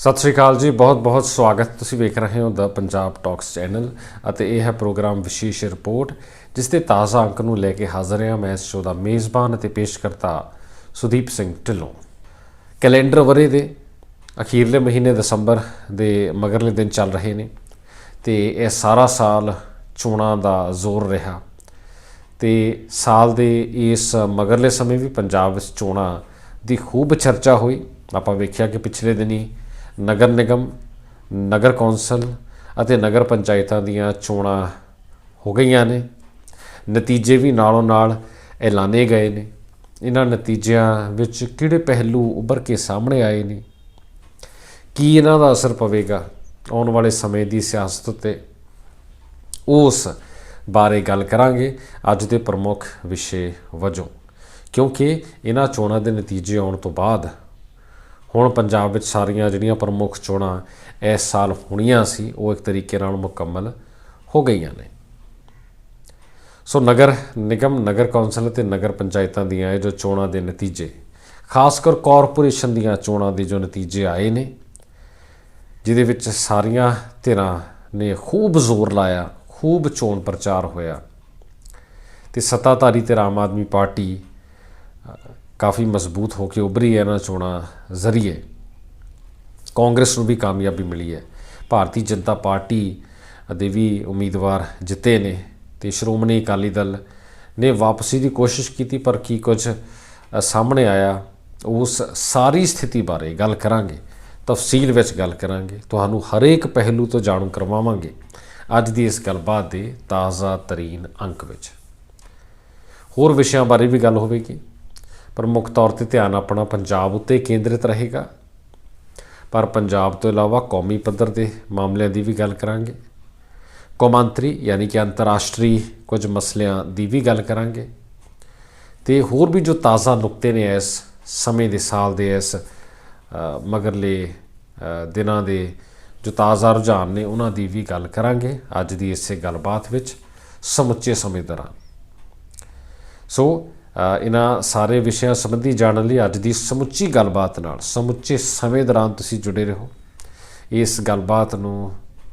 ਸਤਿ ਸ਼੍ਰੀ ਅਕਾਲ ਜੀ ਬਹੁਤ-ਬਹੁਤ ਸਵਾਗਤ। ਤੁਸੀਂ ਵੇਖ ਰਹੇ ਹੋ ਦਾ ਪੰਜਾਬ ਟਾਕਸ ਚੈਨਲ ਅਤੇ ਇਹ ਹੈ ਪ੍ਰੋਗਰਾਮ ਵਿਸ਼ੇਸ਼ ਰਿਪੋਰਟ, ਜਿਸ ਦੇ ਤਾਜ਼ਾ ਅੰਕ ਨੂੰ ਲੈ ਕੇ ਹਾਜ਼ਰ ਹਾਂ ਮੈਂ ਇਸ ਸ਼ੋਅ ਦਾ ਮੇਜ਼ਬਾਨ ਅਤੇ ਪੇਸ਼ਕਰਤਾ ਸੁਦੀਪ ਸਿੰਘ ਢਿੱਲੋਂ। ਕੈਲੰਡਰ ਵਰੇ ਦੇ ਅਖੀਰਲੇ ਮਹੀਨੇ ਦਸੰਬਰ ਦੇ ਮਗਰਲੇ ਦਿਨ ਚੱਲ ਰਹੇ ਨੇ ਤੇ ਇਹ ਸਾਰਾ ਸਾਲ ਚੋਣਾਂ ਦਾ ਜ਼ੋਰ ਰਿਹਾ ਤੇ ਸਾਲ ਦੇ ਇਸ ਮਗਰਲੇ ਸਮੇਂ ਵੀ ਪੰਜਾਬ ਵਿੱਚ ਚੋਣਾਂ ਦੀ ਖੂਬ ਚਰਚਾ ਹੋਈ। ਆਪਾਂ ਵੇਖਿਆ ਕਿ ਪਿਛਲੇ ਦਿਨੀ ਨਗਰ ਨਿਗਮ, ਨਗਰ ਕੌਂਸਲ ਅਤੇ ਨਗਰ ਪੰਚਾਇਤਾਂ ਦੀਆਂ ਚੋਣਾਂ ਹੋ ਗਈਆਂ ਨੇ। ਨਤੀਜੇ ਵੀ ਨਾਲੋਂ ਨਾਲ ਐਲਾਨੇ ਗਏ ਨੇ। ਇਹਨਾਂ ਨਤੀਜਿਆਂ ਵਿੱਚ ਕਿਹੜੇ ਪਹਿਲੂ ਉੱਭਰ ਕੇ ਸਾਹਮਣੇ ਆਏ ਨੇ? ਕੀ ਇਹਨਾਂ ਦਾ ਅਸਰ ਪਵੇਗਾ ਆਉਣ ਵਾਲੇ ਸਮੇਂ ਦੀ ਸਿਆਸਤ ਉੱਤੇ? ਉਸ ਬਾਰੇ ਗੱਲ ਕਰਾਂਗੇ ਅੱਜ ਦੇ ਪ੍ਰਮੁੱਖ ਵਿਸ਼ੇ ਵਜੋਂ, ਕਿਉਂਕਿ ਇਹਨਾਂ ਚੋਣਾਂ ਦੇ ਨਤੀਜੇ ਆਉਣ ਤੋਂ ਬਾਅਦ ਹੁਣ ਪੰਜਾਬ ਵਿੱਚ ਸਾਰੀਆਂ ਜਿਹੜੀਆਂ ਪ੍ਰਮੁੱਖ ਚੋਣਾਂ ਇਸ ਸਾਲ ਹੋਣੀਆਂ ਸੀ, ਉਹ ਇੱਕ ਤਰੀਕੇ ਨਾਲ ਮੁਕੰਮਲ ਹੋ ਗਈਆਂ ਨੇ। ਸੋ ਨਗਰ ਨਿਗਮ, ਨਗਰ ਕੌਂਸਲ ਤੇ ਨਗਰ ਪੰਚਾਇਤਾਂ ਦੀਆਂ ਇਹ ਜੋ ਚੋਣਾਂ ਦੇ ਨਤੀਜੇ, ਖਾਸ ਕਰ ਕਾਰਪੋਰੇਸ਼ਨ ਦੀਆਂ ਚੋਣਾਂ ਦੇ ਜੋ ਨਤੀਜੇ ਆਏ ਨੇ, ਜਿਹਦੇ ਵਿੱਚ ਸਾਰੀਆਂ ਧਿਰਾਂ ਨੇ ਖੂਬ ਜ਼ੋਰ ਲਾਇਆ, ਖੂਬ ਚੋਣ ਪ੍ਰਚਾਰ ਹੋਇਆ ਤੇ ਸੱਤਾਧਾਰੀ ਤੇ ਆਮ ਆਦਮੀ ਪਾਰਟੀ ਕਾਫੀ ਮਜ਼ਬੂਤ ਹੋ ਕੇ ਉਭਰੀ ਹੈ ਇਹਨਾਂ ਚੋਣਾਂ ਜ਼ਰੀਏ। ਕਾਂਗਰਸ ਨੂੰ ਵੀ ਕਾਮਯਾਬੀ ਮਿਲੀ ਹੈ। ਭਾਰਤੀ ਜਨਤਾ ਪਾਰਟੀ ਦੇ ਵੀ ਉਮੀਦਵਾਰ ਜਿੱਤੇ ਨੇ ਤੇ ਸ਼੍ਰੋਮਣੀ ਅਕਾਲੀ ਦਲ ਨੇ ਵਾਪਸੀ ਦੀ ਕੋਸ਼ਿਸ਼ ਕੀਤੀ, ਪਰ ਕੀ ਕੁਝ ਸਾਹਮਣੇ ਆਇਆ। ਉਸ ਸਾਰੀ ਸਥਿਤੀ ਬਾਰੇ ਗੱਲ ਕਰਾਂਗੇ। ਤਫਸੀਲ ਵਿੱਚ ਗੱਲ ਕਰਾਂਗੇ। ਤੁਹਾਨੂੰ ਹਰੇਕ ਪਹਿਲੂ ਤੋਂ ਜਾਣੂ ਕਰਵਾਵਾਂਗੇ। ਅੱਜ ਦੀ ਇਸ ਗੱਲਬਾਤ ਦੇ ਤਾਜ਼ਾ ਤਰੀਨ ਅੰਕ ਵਿੱਚ। ਹੋਰ ਵਿਸ਼ਿਆਂ ਬਾਰੇ ਵੀ ਗੱਲ ਹੋਵੇਗੀ। ਪਰ ਮੁੱਖ ਤੌਰ ਤੇ ਧਿਆਨ ਆਪਣਾ ਪੰਜਾਬ ਉੱਤੇ ਕੇਂਦਰਿਤ ਰਹੇਗਾ। ਪਰ ਪੰਜਾਬ ਤੋਂ ਇਲਾਵਾ ਕੌਮੀ ਪੱਧਰ ਦੇ ਮਾਮਲਿਆਂ ਦੀ ਵੀ ਗੱਲ ਕਰਾਂਗੇ। ਕੌਮਾਂਤਰੀ ਯਾਨੀ ਕਿ ਅੰਤਰਰਾਸ਼ਟਰੀ ਕੁਝ ਮਸਲਿਆਂ ਦੀ ਵੀ ਗੱਲ ਕਰਾਂਗੇ। ਤੇ ਹੋਰ ਵੀ ਜੋ ਤਾਜ਼ਾ ਨੁਕਤੇ ਨੇ ਇਸ ਸਮੇਂ ਦੇ ਸਾਲ ਦੇ ਇਸ ਮਗਰਲੇ ਦਿਨਾਂ ਦੇ ਜੋ ਤਾਜ਼ਾ ਰੁਝਾਨ ਨੇ ਉਹਨਾਂ ਦੀ ਵੀ ਗੱਲ ਕਰਾਂਗੇ ਅੱਜ ਦੀ ਇਸੇ ਗੱਲਬਾਤ ਵਿੱਚ ਸਮੁੱਚੇ ਸਮੇਂ ਦੌਰਾਨ। ਸੋ ਇਹਨਾਂ ਸਾਰੇ ਵਿਸ਼ਿਆਂ ਸੰਬੰਧੀ ਜਾਣਨ ਲਈ ਅੱਜ ਦੀ ਸਮੁੱਚੀ ਗੱਲਬਾਤ ਨਾਲ, ਸਮੁੱਚੇ ਸਮੇਂ ਦੌਰਾਨ ਤੁਸੀਂ ਜੁੜੇ ਰਹੋ। ਇਸ ਗੱਲਬਾਤ ਨੂੰ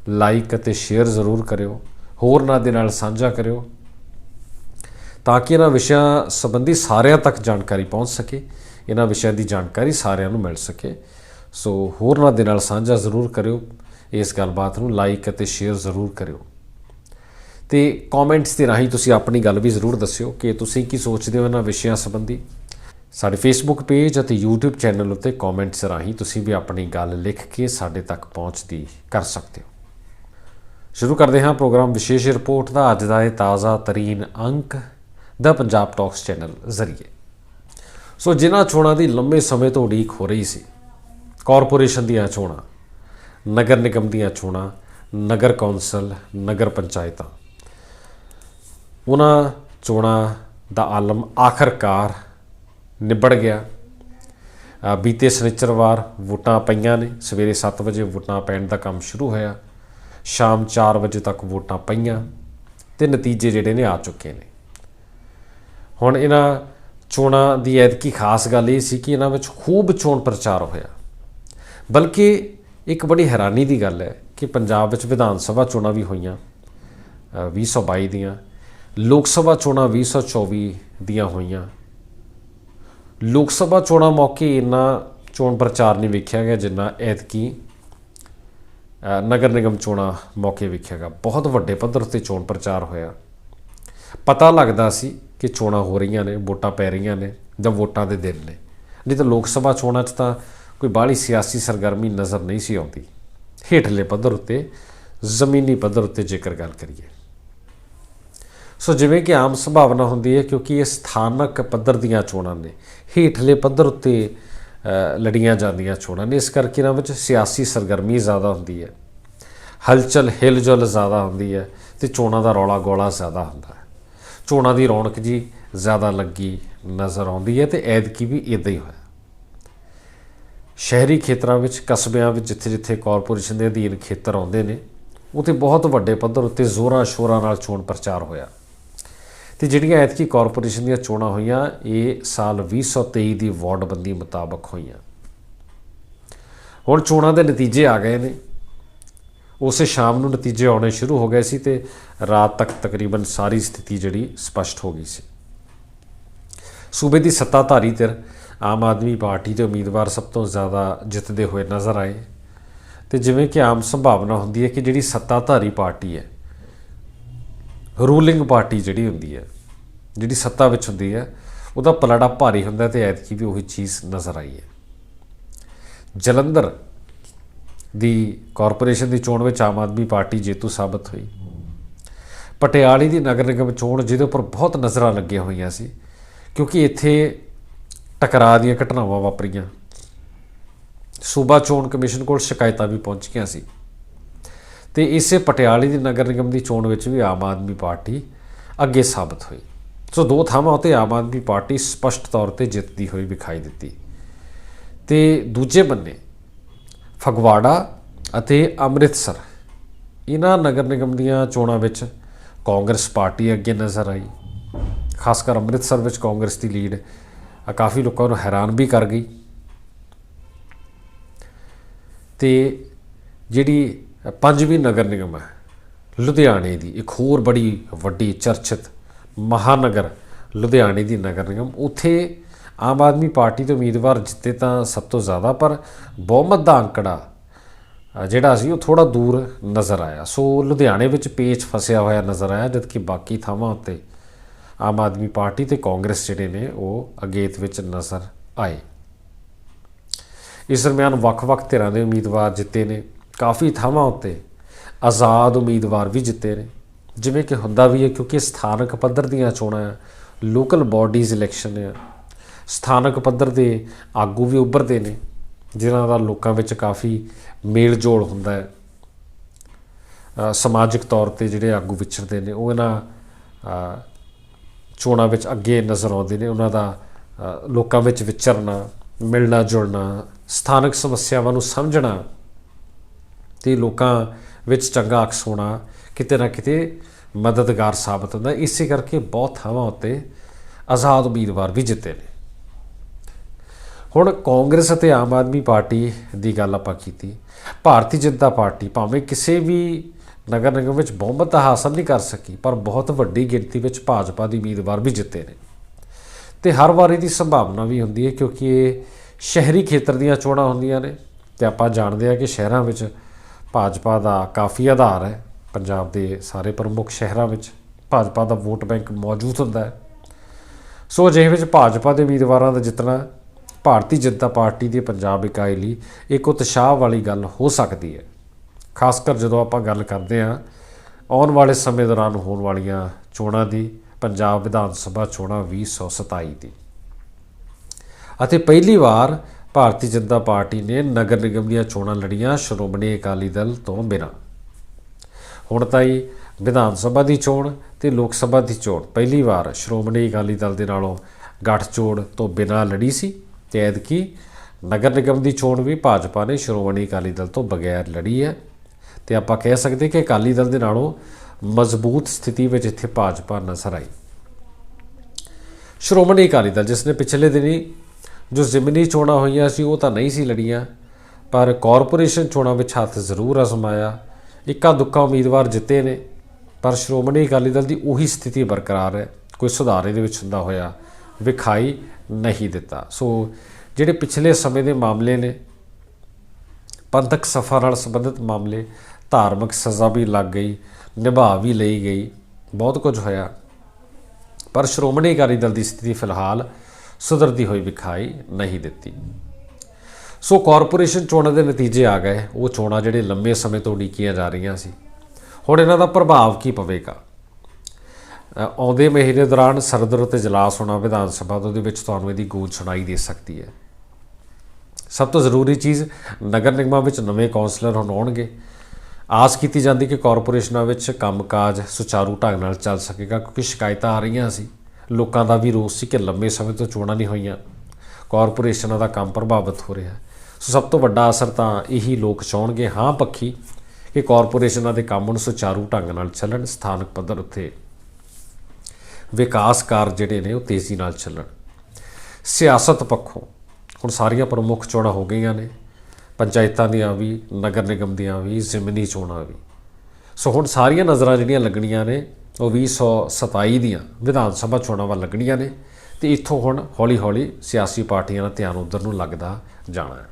ਲਾਈਕ ਅਤੇ ਸ਼ੇਅਰ ਜ਼ਰੂਰ ਕਰਿਓ ਹੋਰਨਾਂ ਦੇ ਨਾਲ ਸਾਂਝਾ ਕਰਿਓ, ਤਾਂ ਕਿ ਇਹਨਾਂ ਵਿਸ਼ਿਆਂ ਸੰਬੰਧੀ ਸਾਰਿਆਂ ਤੱਕ ਜਾਣਕਾਰੀ ਪਹੁੰਚ ਸਕੇ, ਇਹਨਾਂ ਵਿਸ਼ਿਆਂ ਦੀ ਜਾਣਕਾਰੀ ਸਾਰਿਆਂ ਨੂੰ ਮਿਲ ਸਕੇ। ਸੋ ਹੋਰਨਾਂ ਦੇ ਨਾਲ ਸਾਂਝਾ ਜ਼ਰੂਰ ਕਰਿਓ, ਇਸ ਗੱਲਬਾਤ ਨੂੰ ਲਾਈਕ ਅਤੇ ਸ਼ੇਅਰ ਜ਼ਰੂਰ ਕਰਿਓ। ਤੇ ਕਮੈਂਟਸ ਦੇ ਰਾਹੀਂ ਤੁਸੀਂ ਆਪਣੀ ਗੱਲ ਵੀ ਜ਼ਰੂਰ ਦੱਸਿਓ ਕਿ ਤੁਸੀਂ ਕੀ ਸੋਚਦੇ ਹੋ ਇਹਨਾਂ ਵਿਸ਼ਿਆਂ ਸੰਬੰਧੀ। ਸਾਡੇ ਫੇਸਬੁੱਕ ਪੇਜ ਅਤੇ YouTube ਚੈਨਲ ਉੱਤੇ ਕਮੈਂਟਸ ਰਾਹੀਂ ਤੁਸੀਂ ਵੀ ਆਪਣੀ ਗੱਲ ਲਿਖ ਕੇ ਸਾਡੇ ਤੱਕ ਪਹੁੰਚਦੀ ਕਰ ਸਕਦੇ ਹੋ। ਸ਼ੁਰੂ ਕਰਦੇ ਹਾਂ ਪ੍ਰੋਗਰਾਮ ਵਿਸ਼ੇਸ਼ ਰਿਪੋਰਟ ਦਾ। ਅੱਜ ਦਾ ਇਹ ਤਾਜ਼ਾ ਤਰੀਨ ਅੰਕ ਦਾ ਪੰਜਾਬ ਟਾਕਸ ਚੈਨਲ ਜ਼ਰੀਏ। ਸੋ ਜਿਨ੍ਹਾਂ ਚੋਣਾਂ ਦੀ ਲੰਮੇ ਸਮੇਂ ਤੋਂ ਉਡੀਕ ਹੋ ਰਹੀ ਸੀ ਕਾਰਪੋਰੇਸ਼ਨ ਦੀਆਂ ਚੋਣਾਂ, ਨਗਰ ਨਿਗਮ ਦੀਆਂ ਚੋਣਾਂ, ਨਗਰ ਕੌਂਸਲ, ਨਗਰ ਪੰਚਾਇਤਾਂ ਉਹਨਾਂ ਚੋਣਾਂ ਦਾ ਆਲਮ ਆਖਰਕਾਰ ਨਿਬੜ ਗਿਆ। ਅ, ਬੀਤੇ ਸ਼ਨੀਚਰਵਾਰ ਵੋਟਾਂ ਪਈਆਂ ਨੇ। ਸਵੇਰੇ 7 ਵਜੇ ਵੋਟਾਂ ਪੈਣ ਦਾ ਕੰਮ ਸ਼ੁਰੂ ਹੋਇਆ। ਸ਼ਾਮ 4 ਵਜੇ ਤੱਕ ਵੋਟਾਂ ਪਈਆਂ ਤੇ ਨਤੀਜੇ ਜਿਹੜੇ ਨੇ ਆ ਚੁੱਕੇ ਨੇ। ਹੁਣ ਇਹਨਾਂ ਚੋਣਾਂ ਦੀ ਐਤਕੀ ਖਾਸ ਗੱਲ ਇਹ ਸੀ ਕਿ ਇਹਨਾਂ ਵਿੱਚ ਖੂਬ ਚੋਣ ਪ੍ਰਚਾਰ ਹੋਇਆ। ਬਲਕਿ ਇੱਕ ਬੜੀ ਹੈਰਾਨੀ ਦੀ ਗੱਲ ਹੈ ਕਿ ਪੰਜਾਬ ਵਿੱਚ ਵਿਧਾਨ ਸਭਾ ਚੋਣਾਂ ਵੀ ਹੋਈਆਂ ਅ, 2022 ਦੀਆਂ ਲੋਕ ਸਭਾ ਚੋਣਾਂ 2024 ਦੀਆਂ ਹੋਈਆਂ। ਲੋਕ ਸਭਾ ਚੋਣਾਂ ਮੌਕੇ ਇੰਨਾ ਚੋਣ ਪ੍ਰਚਾਰ ਨਹੀਂ ਵੇਖਿਆ ਗਿਆ ਜਿੰਨਾ ਐਤਕੀ ਨਗਰ ਨਿਗਮ ਚੋਣਾਂ ਮੌਕੇ ਵੇਖਿਆ ਗਿਆ। ਬਹੁਤ ਵੱਡੇ ਪੱਧਰ ਤੇ ਚੋਣ ਪ੍ਰਚਾਰ ਹੋਇਆ। ਪਤਾ ਲੱਗਦਾ ਸੀ ਕਿ ਚੋਣਾਂ ਹੋ ਰਹੀਆਂ ਨੇ, ਵੋਟਾਂ ਪੈ ਰਹੀਆਂ ਨੇ ਜਾਂ ਵੋਟਾਂ ਦੇ ਦਿਨ ਨੇ। ਨਹੀਂ ਤਾਂ ਲੋਕ ਸਭਾ ਚੋਣਾਂ 'ਚ ਤਾਂ ਕੋਈ ਬਾਹਲੀ ਸਿਆਸੀ ਸਰਗਰਮੀ ਨਜ਼ਰ ਨਹੀਂ ਸੀ ਆਉਂਦੀ। ਹੇਠਲੇ ਪੱਧਰ ਉੱਤੇ, ਜ਼ਮੀਨੀ ਪੱਧਰ ਉੱਤੇ ਜੇਕਰ ਗੱਲ ਕਰੀਏ। ਸੋ ਜਿਵੇਂ ਕਿ ਆਮ ਸੰਭਾਵਨਾ ਹੁੰਦੀ ਹੈ ਕਿਉਂਕਿ ਇਹ ਸਥਾਨਕ ਪੱਧਰ ਦੀਆਂ ਚੋਣਾਂ ਨੇ, ਹੇਠਲੇ ਪੱਧਰ ਉੱਤੇ ਲੜੀਆਂ ਜਾਂਦੀਆਂ ਚੋਣਾਂ ਨੇ, ਇਸ ਕਰਕੇ ਇਹਨਾਂ ਵਿੱਚ ਸਿਆਸੀ ਸਰਗਰਮੀ ਜ਼ਿਆਦਾ ਹੁੰਦੀ ਹੈ। ਹਲਚਲ, ਹਿਲਜੁਲ ਜ਼ਿਆਦਾ ਹੁੰਦੀ ਹੈ ਤੇ ਚੋਣਾਂ ਦਾ ਰੌਲਾ ਗੋਲਾ ਜ਼ਿਆਦਾ ਹੁੰਦਾ ਹੈ। ਚੋਣਾਂ ਦੀ ਰੌਣਕ ਜੀ ਜ਼ਿਆਦਾ ਲੱਗੀ ਨਜ਼ਰ ਆਉਂਦੀ ਹੈ ਤੇ ਐਦਕੀ ਵੀ ਇਦਾਂ ਹੀ ਹੋਇਆ। ਸ਼ਹਿਰੀ ਖੇਤਰਾਂ ਵਿੱਚ, ਕਸਬਿਆਂ ਵਿੱਚ ਜਿੱਥੇ-ਜਿੱਥੇ ਕਾਰਪੋਰੇਸ਼ਨ ਦੇ ਅਧੀਨ ਖੇਤਰ ਆਉਂਦੇ ਨੇ ਉਥੇ ਬਹੁਤ ਵੱਡੇ ਪੱਧਰ ਉੱਤੇ ਜ਼ੋਰਾਂ ਸ਼ੋਰਾਂ ਨਾਲ ਚੋਣ ਪ੍ਰਚਾਰ ਹੋਇਆ। ਤੇ ਜਿਹੜੀਆਂ ਐਤਕੀ ਕਾਰਪੋਰੇਸ਼ਨ ਦੀਆਂ ਚੋਣਾਂ ਹੋਈਆਂ, ਇਹ ਸਾਲ 2023 ਦੀ ਵਾਰਡਬੰਦੀ ਮੁਤਾਬਕ ਹੋਈਆਂ। ਹੁਣ ਚੋਣਾਂ ਦੇ ਨਤੀਜੇ ਆ ਗਏ ਨੇ। ਉਸੇ ਸ਼ਾਮ ਨੂੰ ਨਤੀਜੇ ਆਉਣੇ ਸ਼ੁਰੂ ਹੋ ਗਏ ਸੀ ਤੇ ਰਾਤ ਤੱਕ ਤਕਰੀਬਨ ਸਾਰੀ ਸਥਿਤੀ ਜਿਹੜੀ ਸਪਸ਼ਟ ਹੋ ਗਈ ਸੀ। ਸੂਬੇ ਦੀ ਸੱਤਾਧਾਰੀ ਧਿਰ ਆਮ ਆਦਮੀ ਪਾਰਟੀ ਦੇ ਉਮੀਦਵਾਰ ਸਭ ਤੋਂ ਜ਼ਿਆਦਾ ਜਿੱਤਦੇ ਹੋਏ ਨਜ਼ਰ ਆਏ। ਤੇ ਜਿਵੇਂ ਕਿ ਆਮ ਸੰਭਾਵਨਾ ਹੁੰਦੀ ਹੈ ਕਿ ਜਿਹੜੀ ਸੱਤਾਧਾਰੀ ਪਾਰਟੀ ਹੈ ਰੂਲਿੰਗ ਪਾਰਟੀ ਜਿਹੜੀ ਹੁੰਦੀ ਹੈ, ਜਿਹੜੀ ਸੱਤਾ ਵਿੱਚ ਹੁੰਦੀ ਹੈ, ਉਹਦਾ ਪਲੜਾ ਭਾਰੀ ਹੁੰਦਾ ਤੇ ਐਤਕੀ ਵੀ ਉਹੀ ਚੀਜ਼ ਨਜ਼ਰ ਆਈ ਹੈ। ਜਲੰਧਰ ਦੀ ਕਾਰਪੋਰੇਸ਼ਨ ਦੀ ਚੋਣ ਵਿੱਚ ਆਮ ਆਦਮੀ ਪਾਰਟੀ ਜੇਤੂ ਸਾਬਤ ਹੋਈ। ਪਟਿਆਲੇ ਦੀ ਨਗਰ ਨਿਗਮ ਚੋਣ ਜਿਹਦੇ ਉੱਪਰ ਬਹੁਤ ਨਜ਼ਰਾਂ ਲੱਗੀਆਂ ਹੋਈਆਂ ਸੀ, ਕਿਉਂਕਿ ਇੱਥੇ ਟਕਰਾਅ ਦੀਆਂ ਘਟਨਾਵਾਂ ਵਾਪਰੀਆਂ। ਸੂਬਾ ਚੋਣ ਕਮਿਸ਼ਨ ਕੋਲ ਸ਼ਿਕਾਇਤਾਂ ਵੀ ਪਹੁੰਚ ਗਈਆਂ ਸੀ। ਤੇ ਇਸੇ ਪਟਿਆਲੇ ਦੀ ਨਗਰ ਨਿਗਮ ਦੀ ਚੋਣ ਵਿੱਚ ਵੀ ਆਮ ਆਦਮੀ ਪਾਰਟੀ ਅੱਗੇ ਸਾਬਤ ਹੋਈ। ਸੋ ਦੋ ਥਾਵਾਂ ਉਤੇ ਆਮ ਆਦਮੀ ਪਾਰਟੀ ਸਪਸ਼ਟ ਤੌਰ ਤੇ ਜਿੱਤਦੀ ਹੋਈ ਵਿਖਾਈ ਦਿੱਤੀ। ਤੇ ਦੂਜੇ ਬੰਨੇ ਫਗਵਾੜਾ ਅਤੇ ਅੰਮ੍ਰਿਤਸਰ ਇਹਨਾਂ ਨਗਰ ਨਿਗਮ ਦੀਆਂ ਚੋਣਾਂ ਵਿੱਚ ਕਾਂਗਰਸ ਪਾਰਟੀ ਅੱਗੇ ਨਜ਼ਰ ਆਈ। ਖਾਸ ਕਰ ਅੰਮ੍ਰਿਤਸਰ ਵਿੱਚ ਕਾਂਗਰਸ ਦੀ ਲੀਡ ਕਾਫੀ ਲੋਕਾਂ ਨੂੰ ਹੈਰਾਨ ਵੀ ਕਰ ਗਈ। ਤੇ ਜਿਹੜੀ ਪੰਜਵੀਂ ਨਗਰ ਨਿਗਮ ਹੈ। ਲੁਧਿਆਣੇ ਦੀ ਇੱਕ ਹੋਰ ਬੜੀ ਵੱਡੀ ਚਰਚਿਤ ਮਹਾਨਗਰ ਲੁਧਿਆਣੇ ਦੀ ਨਗਰ ਨਿਗਮ। ਉੱਥੇ ਆਮ ਆਦਮੀ ਪਾਰਟੀ ਦੇ ਉਮੀਦਵਾਰ ਜਿੱਤੇ ਤਾਂ ਸਭ ਤੋਂ ਜ਼ਿਆਦਾ, ਪਰ ਬਹੁਮਤ ਦਾ ਅੰਕੜਾ ਜਿਹੜਾ ਸੀ ਉਹ ਥੋੜਾ ਦੂਰ ਨਜ਼ਰ ਆਇਆ। ਸੋ ਲੁਧਿਆਣੇ ਵਿੱਚ ਪੇਚ ਫਸਿਆ ਹੋਇਆ ਨਜ਼ਰ ਆਇਆ, ਜਦਕਿ ਬਾਕੀ ਥਾਵਾਂ ਉੱਤੇ ਆਮ ਆਦਮੀ ਪਾਰਟੀ ਤੇ ਕਾਂਗਰਸ ਜਿਹੜੇ ਨੇ, ਉਹ ਅਗੇਤ ਵਿੱਚ ਨਜ਼ਰ ਆਏ। ਇਸ ਦਰਮਿਆਨ ਵੱਖ-ਵੱਖ ਧਿਰਾਂ ਦੇ ਉਮੀਦਵਾਰ ਜਿੱਤੇ ਨੇ। ਕਾਫੀ ਥਾਵਾਂ ਉੱਤੇ ਆਜ਼ਾਦ ਉਮੀਦਵਾਰ ਵੀ ਜਿੱਤੇ ਨੇ। ਜਿਵੇਂ ਕਿ ਹੁੰਦਾ ਵੀ ਹੈ ਕਿਉਂਕਿ ਸਥਾਨਕ ਪੱਧਰ ਦੀਆਂ ਚੋਣਾਂ ਆ ਲੋਕਲ ਬਾਡੀਜ਼ ਇਲੈਕਸ਼ਨ ਆ। ਸਥਾਨਕ ਪੱਧਰ ਦੇ ਆਗੂ ਵੀ ਉੱਭਰਦੇ ਨੇ, ਜਿਨ੍ਹਾਂ ਦਾ ਲੋਕਾਂ ਵਿੱਚ ਕਾਫੀ ਮੇਲ ਜੋਲ ਹੁੰਦਾ ਹੈ। ਸਮਾਜਿਕ ਤੌਰ ਤੇ ਜਿਹੜੇ ਆਗੂ ਵਿਚਰਦੇ ਨੇ, ਉਹ ਇਹਨਾਂ ਚੋਣਾਂ ਵਿੱਚ ਅੱਗੇ ਨਜ਼ਰ ਆਉਂਦੇ ਨੇ। ਉਹਨਾਂ ਦਾ ਲੋਕਾਂ ਵਿੱਚ ਵਿਚਰਨਾ ਮਿਲਣਾ ਜੁਲਣਾ ਸਥਾਨਕ ਸਮੱਸਿਆਵਾਂ ਨੂੰ ਸਮਝਣਾ ਤੇ ਲੋਕਾਂ ਵਿੱਚ ਚੰਗਾ ਅਕਸ ਹੋਣਾ, ਕਿਤੇ ਨਾ ਕਿਤੇ ਮਦਦਗਾਰ ਸਾਬਤ ਹੁੰਦਾ। ਇਸੇ ਕਰਕੇ ਬਹੁਤ ਥਾਵਾਂ ਉੱਤੇ ਆਜ਼ਾਦ ਉਮੀਦਵਾਰ ਵੀ ਜਿੱਤੇ ਨੇ। ਹੁਣ ਕਾਂਗਰਸ ਅਤੇ ਆਮ ਆਦਮੀ ਪਾਰਟੀ ਦੀ ਗੱਲ ਆਪਾਂ ਕੀਤੀ। ਭਾਰਤੀ ਜਨਤਾ ਪਾਰਟੀ ਭਾਵੇਂ ਕਿਸੇ ਵੀ ਨਗਰ ਨਿਗਮ ਵਿੱਚ ਬਹੁਮਤ ਹਾਸਲ ਨਹੀਂ ਕਰ ਸਕੀ, ਪਰ ਬਹੁਤ ਵੱਡੀ ਗਿਣਤੀ ਵਿੱਚ ਭਾਜਪਾ ਦੀ ਉਮੀਦਵਾਰ ਵੀ ਜਿੱਤੇ ਨੇ। ਤੇ ਹਰ ਵਾਰੀ ਦੀ ਸੰਭਾਵਨਾ ਵੀ ਹੁੰਦੀ ਹੈ, ਕਿਉਂਕਿ ਇਹ ਸ਼ਹਿਰੀ ਖੇਤਰ ਦੀਆਂ ਚੋਣਾਂ ਹੁੰਦੀਆਂ ਨੇ। ਤੇ ਆਪਾਂ ਜਾਣਦੇ ਹਾਂ ਕਿ ਸ਼ਹਿਰਾਂ ਵਿੱਚ ਭਾਜਪਾ ਦਾ ਕਾਫੀ ਆਧਾਰ ਹੈ। ਪੰਜਾਬ ਦੇ ਸਾਰੇ ਪ੍ਰਮੁੱਖ ਸ਼ਹਿਰਾਂ ਵਿੱਚ ਭਾਜਪਾ ਦਾ ਵੋਟ ਬੈਂਕ ਮੌਜੂਦ ਹੁੰਦਾ ਹੈ। ਸੋ ਅਜਿਹੇ ਵਿੱਚ ਭਾਜਪਾ ਦੇ ਉਮੀਦਵਾਰਾਂ ਦਾ ਜਿੱਤਣਾ ਭਾਰਤੀ ਜਨਤਾ ਪਾਰਟੀ ਦੀ ਪੰਜਾਬ ਇਕਾਈ ਲਈ ਇੱਕ ਉਤਸ਼ਾਹ ਵਾਲੀ ਗੱਲ ਹੋ ਸਕਦੀ ਹੈ। ਖਾਸ ਕਰ ਜਦੋਂ ਆਪਾਂ ਗੱਲ ਕਰਦੇ ਹਾਂ ਆਉਣ ਵਾਲੇ ਸਮੇਂ ਦੌਰਾਨ ਹੋਣ ਵਾਲੀਆਂ ਚੋਣਾਂ ਦੀ, ਪੰਜਾਬ ਵਿਧਾਨ ਸਭਾ ਚੋਣਾਂ 2027 ਦੀ। ਅਤੇ ਪਹਿਲੀ ਵਾਰ ਭਾਰਤੀ ਜਨਤਾ ਪਾਰਟੀ ਨੇ ਨਗਰ ਨਿਗਮ ਦੀਆਂ ਚੋਣਾਂ ਲੜੀਆਂ ਸ਼੍ਰੋਮਣੀ ਅਕਾਲੀ ਦਲ ਤੋਂ ਬਿਨਾਂ। ਹੁਣ ਤਾਈ ਵਿਧਾਨ ਸਭਾ ਦੀ ਚੋਣ ਤੇ ਲੋਕ ਸਭਾ ਦੀ ਚੋਣ ਪਹਿਲੀ ਵਾਰ ਸ਼੍ਰੋਮਣੀ ਅਕਾਲੀ ਦਲ ਦੇ ਨਾਲੋਂ ਗੱਠਜੋੜ ਤੋਂ ਬਿਨਾਂ ਲੜੀ ਸੀ ਤੇ ਐਤਕੀ ਨਗਰ ਨਿਗਮ ਦੀ ਚੋਣ ਵੀ ਭਾਜਪਾ ਨੇ ਸ਼੍ਰੋਮਣੀ ਅਕਾਲੀ ਦਲ ਤੋਂ ਬਗੈਰ ਲੜੀ ਹੈ। ਤੇ ਆਪਾਂ ਕਹਿ ਸਕਦੇ ਕਿ ਅਕਾਲੀ ਦਲ ਦੇ ਨਾਲੋਂ ਮਜ਼ਬੂਤ ਸਥਿਤੀ ਵਿੱਚ ਇੱਥੇ ਭਾਜਪਾ ਨਜ਼ਰ ਆਈ। ਸ਼੍ਰੋਮਣੀ ਅਕਾਲੀ ਦਲ ਜਿਸ ਨੇ ਪਿਛਲੇ ਦਿਨੀ ਜੋ ਜ਼ਿਮਨੀ ਚੋਣਾਂ ਹੋਈਆਂ ਸੀ, ਉਹ ਤਾਂ ਨਹੀਂ ਸੀ ਲੜੀਆਂ, ਪਰ ਕਾਰਪੋਰੇਸ਼ਨ ਚੋਣਾਂ ਵਿੱਚ ਹੱਥ ਜ਼ਰੂਰ ਅਜ਼ਮਾਇਆ। ਇੱਕਾ ਦੁੱਕਾ ਉਮੀਦਵਾਰ ਜਿੱਤੇ ਨੇ, ਪਰ ਸ਼੍ਰੋਮਣੀ ਅਕਾਲੀ ਦਲ ਦੀ ਉਹੀ ਸਥਿਤੀ ਬਰਕਰਾਰ ਹੈ। ਕੋਈ ਸੁਧਾਰ ਇਹਦੇ ਵਿੱਚ ਹੁੰਦਾ ਹੋਇਆ ਵਿਖਾਈ ਨਹੀਂ ਦਿੱਤਾ। ਸੋ ਜਿਹੜੇ ਪਿਛਲੇ ਸਮੇਂ ਦੇ ਮਾਮਲੇ ਨੇ, ਪੰਥਕ ਸਫਾ ਨਾਲ ਸੰਬੰਧਿਤ ਮਾਮਲੇ, ਧਾਰਮਿਕ ਸਜ਼ਾ ਵੀ ਲੱਗ ਗਈ ਨਿਭਾ ਵੀ ਲਈ ਗਈ, ਬਹੁਤ ਕੁਝ ਹੋਇਆ। ਪਰ ਸ਼੍ਰੋਮਣੀ ਅਕਾਲੀ ਦਲ ਦੀ ਸਥਿਤੀ ਫਿਲਹਾਲ ਸੁਧਰਦੀ ਹੋਈ ਵਿਖਾਈ ਨਹੀਂ ਦਿੱਤੀ। ਸੋ ਕਾਰਪੋਰੇਸ਼ਨ ਚੋਣਾਂ ਦੇ ਨਤੀਜੇ ਆ ਗਏ। ਉਹ ਚੋਣਾਂ ਜਿਹੜੇ ਲੰਮੇ ਸਮੇਂ ਤੋਂ ਉਡੀਕੀਆਂ ਜਾ ਰਹੀਆਂ ਸੀ। ਹੁਣ ਇਹਨਾਂ ਦਾ ਪ੍ਰਭਾਵ ਕੀ ਪਵੇਗਾ? ਆਉਂਦੇ ਮਹੀਨੇ ਦੌਰਾਨ ਸਰਦਰ ਅਤੇ ਜਲਾਸ ਹੋਣਾ ਵਿਧਾਨ ਸਭਾ ਤੋਂ ਦੇ ਵਿੱਚ ਤੁਹਾਨੂੰ ਇਹਦੀ ਗੂੰਜ ਸੁਣਾਈ ਦੇ ਸਕਦੀ ਹੈ। ਸਭ ਤੋਂ ਜ਼ਰੂਰੀ ਚੀਜ਼, ਨਗਰ ਨਿਗਮਾਂ ਵਿੱਚ ਨਵੇਂ ਕੌਂਸਲਰ ਹੁਣ ਆਉਣਗੇ। ਆਸ ਕੀਤੀ ਜਾਂਦੀ ਕਿ ਕਾਰਪੋਰੇਸ਼ਨਾਂ ਵਿੱਚ ਕੰਮਕਾਜ ਸੁਚਾਰੂ ਢੰਗ ਨਾਲ ਚੱਲ ਸਕੇਗਾ, ਕਿਉਂਕਿ ਸ਼ਿਕਾਇਤਾਂ ਆ ਰਹੀਆਂ ਸੀ। ਲੋਕਾਂ ਦਾ ਵੀ ਰੋਸ ਸੀ ਕਿ ਲੰਮੇ ਸਮੇਂ ਤੋਂ ਚੋਣਾਂ ਨਹੀਂ ਹੋਈਆਂ। ਕਾਰਪੋਰੇਸ਼ਨਾਂ ਦਾ ਕੰਮ ਪ੍ਰਭਾਵਿਤ ਹੋ ਰਿਹਾ ਸੋ ਸਭ ਤੋਂ ਵੱਡਾ ਅਸਰ ਤਾਂ ਇਹੀ ਲੋਕ ਚਾਹਣਗੇ, ਹਾਂ ਪੱਖੀ, ਕਿ ਕਾਰਪੋਰੇਸ਼ਨਾਂ ਦੇ ਕੰਮ ਨੂੰ ਸੁਚਾਰੂ ਢੰਗ ਨਾਲ ਚੱਲਣ, ਸਥਾਨਕ ਪੱਧਰ ਉੱਤੇ ਵਿਕਾਸ ਕਾਰਜ ਜਿਹੜੇ ਨੇ ਉਹ ਤੇਜ਼ੀ ਨਾਲ ਚੱਲਣ। ਸਿਆਸਤ ਪੱਖੋਂ ਹੁਣ ਸਾਰੀਆਂ ਪ੍ਰਮੁੱਖ ਚੋਣਾਂ ਹੋ ਗਈਆਂ ਨੇ। ਪੰਚਾਇਤਾਂ ਦੀਆਂ ਵੀ, ਨਗਰ ਨਿਗਮ ਦੀਆਂ ਵੀ, ਜ਼ਿਮਨੀ ਚੋਣਾਂ ਵੀ। ਸੋ ਹੁਣ ਸਾਰੀਆਂ ਨਜ਼ਰਾਂ ਜਿਹੜੀਆਂ ਲੱਗਣੀਆਂ ਨੇ ਉਹ 2027 ਦੀਆਂ ਵਿਧਾਨ ਸਭਾ ਚੋਣਾਂ ਵੱਲ ਲੱਗਣੀਆਂ ਨੇ ਤੇ ਇੱਥੋਂ ਹੁਣ ਹੌਲੀ-ਹੌਲੀ ਸਿਆਸੀ ਪਾਰਟੀਆਂ ਦਾ ਧਿਆਨ ਉਧਰ ਨੂੰ ਲੱਗਦਾ ਜਾਣਾ ਹੈ।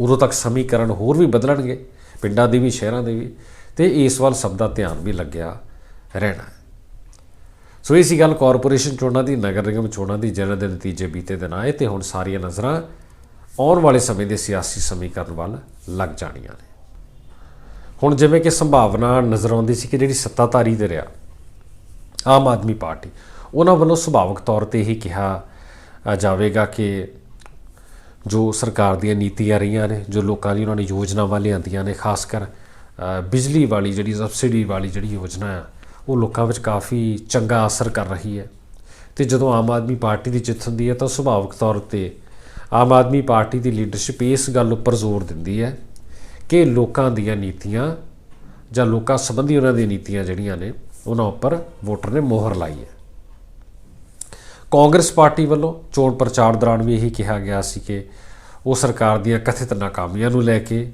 ਉਦੋਂ ਤੱਕ ਸਮੀਕਰਨ ਹੋਰ ਵੀ ਬਦਲਣਗੇ, ਪਿੰਡਾਂ ਦੇ ਵੀ, ਸ਼ਹਿਰਾਂ ਦੇ ਵੀ ਤੇ ਇਸ ਵੱਲ ਸਭ ਦਾ ਧਿਆਨ ਵੀ ਲੱਗਿਆ ਰਹਿਣਾ ਸੋ ਇਹ ਸੀ ਗੱਲ ਕਾਰਪੋਰੇਸ਼ਨ ਚੋਣਾਂ ਦੀ, ਨਗਰ ਨਿਗਮ ਚੋਣਾਂ ਦੀ ਜਿਹਨਾਂ ਦੇ ਨਤੀਜੇ ਬੀਤੇ ਦਿਨ ਆਏ ਤੇ ਹੁਣ ਸਾਰੀਆਂ ਨਜ਼ਰਾਂ ਆਉਣ ਵਾਲੇ ਸਮੇਂ ਦੇ ਸਿਆਸੀ ਸਮੀਕਰਨ ਵੱਲ ਲੱਗ ਜਾਣੀਆਂ ਨੇ। ਹੁਣ ਜਿਵੇਂ ਕਿ ਸੰਭਾਵਨਾ ਨਜ਼ਰ ਆਉਂਦੀ ਸੀ ਕਿ ਜਿਹੜੀ ਸੱਤਾਧਾਰੀ ਦੇ ਰਿਹਾ, ਆਮ ਆਦਮੀ ਪਾਰਟੀ, ਉਹਨਾਂ ਵੱਲੋਂ ਸੁਭਾਵਕ ਤੌਰ ਤੇ ਹੀ ਕਿਹਾ ਜਾਵੇਗਾ ਕਿ ਜੋ ਸਰਕਾਰ ਦੀਆਂ ਨੀਤੀਆਂ ਰਹੀਆਂ ਨੇ, ਜੋ ਲੋਕਾਂ ਲਈ ਉਹਨਾਂ ਨੇ ਯੋਜਨਾਵਾਂ ਲਿਆਂਦੀਆਂ ਨੇ, ਖਾਸ ਕਰ ਬਿਜਲੀ ਵਾਲੀ ਜਿਹੜੀ ਸਬਸਿਡੀ ਵਾਲੀ ਜਿਹੜੀ ਯੋਜਨਾ ਆ, ਉਹ ਲੋਕਾਂ ਵਿੱਚ ਕਾਫੀ ਚੰਗਾ ਅਸਰ ਕਰ ਰਹੀ ਹੈ। ਤੇ ਜਦੋਂ ਆਮ ਆਦਮੀ ਪਾਰਟੀ ਦੀ ਜਿੱਤ ਹੁੰਦੀ ਹੈ ਤਾਂ ਸੁਭਾਵਿਕ ਤੌਰ ਤੇ ਆਮ ਆਦਮੀ ਪਾਰਟੀ ਦੀ ਲੀਡਰਸ਼ਿਪ ਇਸ ਗੱਲ ਉੱਪਰ ਜ਼ੋਰ ਦਿੰਦੀ ਹੈ ਕਿ ਲੋਕਾਂ ਦੀਆਂ ਨੀਤੀਆਂ ਜਾਂ ਲੋਕਾਂ ਸੰਬੰਧੀ ਉਹਨਾਂ ਦੀਆਂ ਨੀਤੀਆਂ ਜਿਹੜੀਆਂ ਨੇ, ਉਹਨਾਂ ਉੱਪਰ ਵੋਟਰ ਨੇ ਮੋਹਰ ਲਾਈ ਹੈ। ਕਾਂਗਰਸ ਪਾਰਟੀ ਵੱਲੋਂ ਚੋਣ ਪ੍ਰਚਾਰ ਦੌਰਾਨ ਵੀ ਇਹੀ ਕਿਹਾ ਗਿਆ ਸੀ ਕਿ ਉਹ ਸਰਕਾਰ ਦੀਆਂ ਕਥਿਤ ਨਾਕਾਮੀਆਂ ਨੂੰ ਲੈ ਕੇ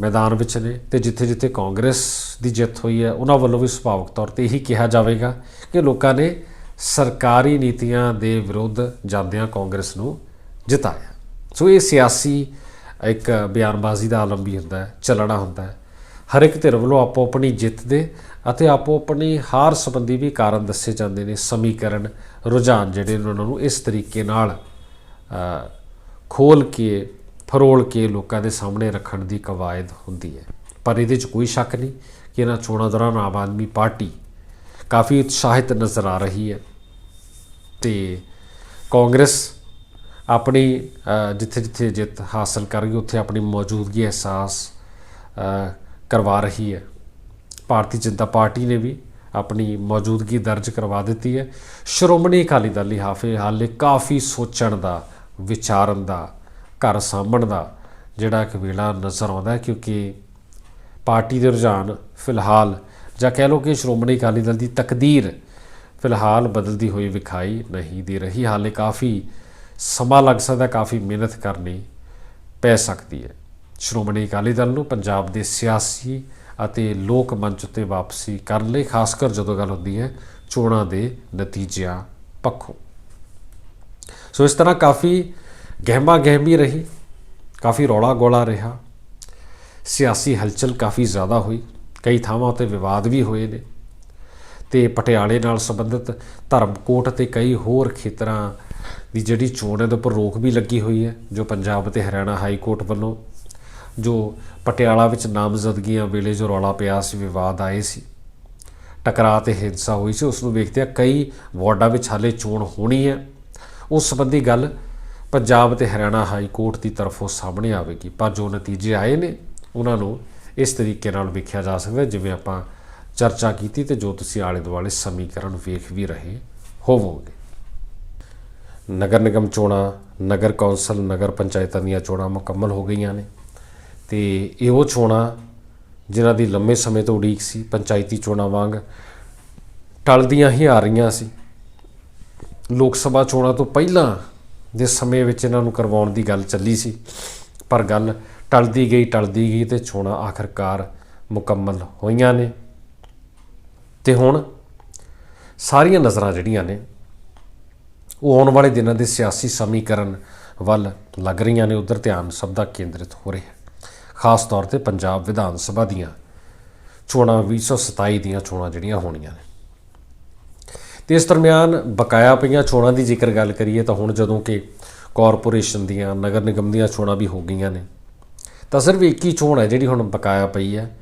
ਮੈਦਾਨ ਵਿੱਚ ਨੇ ਤੇ ਜਿੱਥੇ-ਜਿੱਥੇ ਕਾਂਗਰਸ ਦੀ ਜਿੱਤ ਹੋਈ ਹੈ, ਉਹਨਾਂ ਵੱਲੋਂ ਵੀ ਸੁਭਾਵਕ ਤੌਰ ਤੇ ਇਹੀ ਕਿਹਾ ਜਾਵੇਗਾ ਕਿ ਲੋਕਾਂ ਨੇ ਸਰਕਾਰੀ ਨੀਤੀਆਂ ਦੇ ਵਿਰੁੱਧ ਜਾਂਦਿਆਂ ਕਾਂਗਰਸ ਨੂੰ ਜਿਤਾਇਆ। ਸੋ ਇਹ ਸਿਆਸੀ ਇੱਕ ਬਿਆਨਬਾਜ਼ੀ ਦਾ ਆਲਮ ਵੀ ਹੁੰਦਾ ਹੈ ਚੱਲਣਾ ਹੁੰਦਾ ਹੈ। ਹਰ ਇੱਕ ਧਿਰ ਵੱਲੋਂ ਆਪੋ ਆਪਣੀ ਜਿੱਤ ਦੇ ਅਤੇ ਆਪੋ ਆਪਣੀ ਹਾਰ ਸੰਬੰਧੀ ਵੀ ਕਾਰਨ ਦੱਸੇ ਜਾਂਦੇ ਨੇ ਸਮੀਕਰਨ ਰੁਝਾਨ ਜਿਹੜੇ ਨੇ ਉਹਨਾਂ ਨੂੰ ਇਸ ਤਰੀਕੇ ਨਾਲ ਅ, ਖੋਲ ਕੇ ਫਰੋਲ ਕੇ ਲੋਕਾਂ ਦੇ ਸਾਹਮਣੇ ਰੱਖਣ ਦੀ ਕਵਾਇਦ ਹੁੰਦੀ ਹੈ। ਪਰ ਇਹਦੇ 'ਚ ਕੋਈ ਸ਼ੱਕ ਨਹੀਂ ਕਿ ਇਹਨਾਂ ਚੋਣਾਂ ਦੌਰਾਨ ਆਮ ਆਦਮੀ ਪਾਰਟੀ ਕਾਫੀ ਉਤਸ਼ਾਹਿਤ ਨਜ਼ਰ ਆ ਰਹੀ ਹੈ ਤੇ ਕਾਂਗਰਸ ਆਪਣੀ ਜਿੱਥੇ-ਜਿੱਥੇ ਜਿੱਤ ਹਾਸਲ ਕਰ ਗਈ ਉੱਥੇ ਆਪਣੀ ਮੌਜੂਦਗੀ ਅਹਿਸਾਸ ਕਰਵਾ ਰਹੀ ਹੈ। ਭਾਰਤੀ ਜਨਤਾ ਪਾਰਟੀ ਨੇ ਵੀ ਆਪਣੀ ਮੌਜੂਦਗੀ ਦਰਜ ਕਰਵਾ ਦਿੱਤੀ ਹੈ। ਸ਼੍ਰੋਮਣੀ ਅਕਾਲੀ ਦਲ ਲਈ ਹਾਫੇ ਹਾਲੇ ਕਾਫੀ ਸੋਚਣ ਦਾ, ਵਿਚਾਰਨ ਦਾ, ਘਰ ਸਾਂਭਣ ਦਾ ਜਿਹੜਾ ਇੱਕ ਵੇਲਾ ਨਜ਼ਰ ਆਉਂਦਾ ਕਿਉਂਕਿ ਪਾਰਟੀ ਦੇ ਰੁਝਾਨ ਫਿਲਹਾਲ ਜਾਂ ਕਹਿ ਲਓ ਕਿ ਸ਼੍ਰੋਮਣੀ ਅਕਾਲੀ ਦਲ ਦੀ ਤਕਦੀਰ ਫਿਲਹਾਲ ਬਦਲਦੀ ਹੋਈ ਵਿਖਾਈ ਨਹੀਂ ਦੇ ਰਹੀ। ਹਾਲੇ ਕਾਫੀ ਸਮਾਂ ਲੱਗ ਸਕਦਾ, ਕਾਫੀ ਮਿਹਨਤ ਕਰਨੀ ਪੈ ਸਕਦੀ ਹੈ। ਸ਼੍ਰੋਮਣੀ ਅਕਾਲੀ ਦਲ ਨੂੰ ਪੰਜਾਬ ਦੇ ਸਿਆਸੀ ਅਤੇ ਲੋਕ ਮੰਚ ਉੱਤੇ ਵਾਪਸੀ ਕਰਨ ਲਈ, ਖਾਸ ਕਰ ਜਦੋਂ ਗੱਲ ਹੁੰਦੀ ਹੈ ਚੋਣਾਂ ਦੇ ਨਤੀਜਿਆਂ ਪੱਖੋਂ। ਸੋ ਇਸ ਤਰ੍ਹਾਂ ਕਾਫੀ ਗਹਿਮਾ ਗਹਿਮੀ ਰਹੀ, ਕਾਫੀ ਰੌਲਾ ਗੋਲਾ ਰਿਹਾ। ਸਿਆਸੀ ਹਲਚਲ ਕਾਫੀ ਜ਼ਿਆਦਾ ਹੋਈ, ਕਈ ਥਾਵਾਂ ਉੱਤੇ ਵਿਵਾਦ ਵੀ ਹੋਏ ਨੇ ਤੇ ਪਟਿਆਲੇ ਨਾਲ ਸੰਬੰਧਿਤ ਧਰਮਕੋਟ ਤੇ ਕਈ ਹੋਰ ਖੇਤਰਾਂ ਦੀ ਜਿਹੜੀ ਚੋਣ ਹੈ ਉਹਦੇ ਉੱਪਰ ਰੋਕ ਵੀ ਲੱਗੀ ਹੋਈ ਹੈ, ਜੋ ਪੰਜਾਬ ਅਤੇ ਹਰਿਆਣਾ ਹਾਈ ਕੋਰਟ ਵੱਲੋਂ, ਜੋ ਪਟਿਆਲਾ ਵਿੱਚ ਨਾਮਜ਼ਦਗੀਆਂ ਵੇਲੇ ਜੋ ਰੌਲਾ ਪਿਆ ਸੀ, ਵਿਵਾਦ ਆਏ ਸੀ, ਟਕਰਾਅ ਤੇ ਹਿੰਸਾ ਹੋਈ ਸੀ, ਉਸ ਨੂੰ ਵੇਖਦਿਆਂ ਕਈ ਵਾਰਡਾਂ ਵਿੱਚ ਹਾਲੇ ਚੋਣ ਹੋਣੀ ਹੈ। ਉਸ ਸੰਬੰਧੀ ਗੱਲ ਪੰਜਾਬ ਤੇ ਹਰਿਆਣਾ ਹਾਈ ਕੋਰਟ ਦੀ ਤਰਫੋਂ ਸਾਹਮਣੇ ਆਵੇਗੀ, ਪਰ ਜੋ ਨਤੀਜੇ ਆਏ ਨੇ, ਉਹਨਾਂ ਨੂੰ ਇਸ ਤਰੀਕੇ ਨਾਲ ਵੇਖਿਆ ਜਾ ਸਕਦਾ ਜਿਵੇਂ ਆਪਾਂ ਚਰਚਾ ਕੀਤੀ ਤੇ ਜੋ ਤੁਸੀਂ ਆਲੇ ਦੁਆਲੇ ਸਮੀਕਰਨ ਵੇਖ ਵੀ ਰਹੇ ਹੋਵੋਗੇ। ਨਗਰ ਨਿਗਮ ਚੋਣਾਂ, ਨਗਰ ਕੌਂਸਲ, ਨਗਰ ਪੰਚਾਇਤਾਂ ਦੀਆਂ ਚੋਣਾਂ ਮੁਕੰਮਲ ਹੋ ਗਈਆਂ ਨੇ। ਤੇ ਇਹ ਉਹ ਚੋਣਾਂ ਜਿਨ੍ਹਾਂ ਦੀ ਲੰਮੇ ਸਮੇਂ ਤੋਂ ਉਡੀਕ ਸੀ, ਪੰਚਾਇਤੀ ਚੋਣਾਂ ਵਾਂਗ ਟਲਦੀਆਂ ਹੀ ਆ ਰਹੀਆਂ ਸੀ। ਲੋਕ ਸਭਾ ਚੋਣਾਂ ਤੋਂ ਪਹਿਲਾਂ ਦੇ ਸਮੇਂ ਵਿੱਚ ਇਹਨਾਂ ਨੂੰ ਕਰਵਾਉਣ ਦੀ ਗੱਲ ਚੱਲੀ ਸੀ, ਪਰ ਗੱਲ ਟਲਦੀ ਗਈ ਟਲਦੀ ਗਈ ਤੇ ਚੋਣਾਂ ਆਖਰਕਾਰ ਮੁਕੰਮਲ ਹੋਈਆਂ ਨੇ। ਤੇ ਹੁਣ ਸਾਰੀਆਂ ਨਜ਼ਰਾਂ ਜਿਹੜੀਆਂ ਨੇ ਉਹ ਆਉਣ ਵਾਲੇ ਦਿਨਾਂ ਦੇ ਸਿਆਸੀ ਸਮੀਕਰਨ ਵੱਲ ਲੱਗ ਰਹੀਆਂ ਨੇ। ਉਧਰ ਧਿਆਨ ਸਭ ਦਾ ਕੇਂਦਰਿਤ ਹੋ ਰਿਹਾ ਹੈ। ਖਾਸ ਤੌਰ ਤੇ ਪੰਜਾਬ ਵਿਧਾਨ ਸਭਾ ਦੀਆਂ ਚੋਣਾਂ 2027 ਦੀਆਂ ਚੋਣਾਂ ਜਿਹੜੀਆਂ ਹੋਣੀਆਂ ਨੇ। ਤੇ ਇਸ ਦਰਮਿਆਨ ਬਕਾਇਆ ਪਈਆਂ ਚੋਣਾਂ ਦੀ ਜ਼ਿਕਰ ਗੱਲ ਕਰੀਏ ਤਾਂ ਹੁਣ ਜਦੋਂ ਕਿ ਕਾਰਪੋਰੇਸ਼ਨ ਦੀਆਂ, ਨਗਰ ਨਿਗਮ ਦੀਆਂ ਚੋਣਾਂ ਵੀ ਹੋ ਗਈਆਂ ਨੇ, ਤਾਂ ਸਿਰਫ ਇੱਕ ਹੀ ਚੋਣ ਹੈ ਜਿਹੜੀ ਹੁਣ ਬਕਾਇਆ ਪਈ ਹੈ।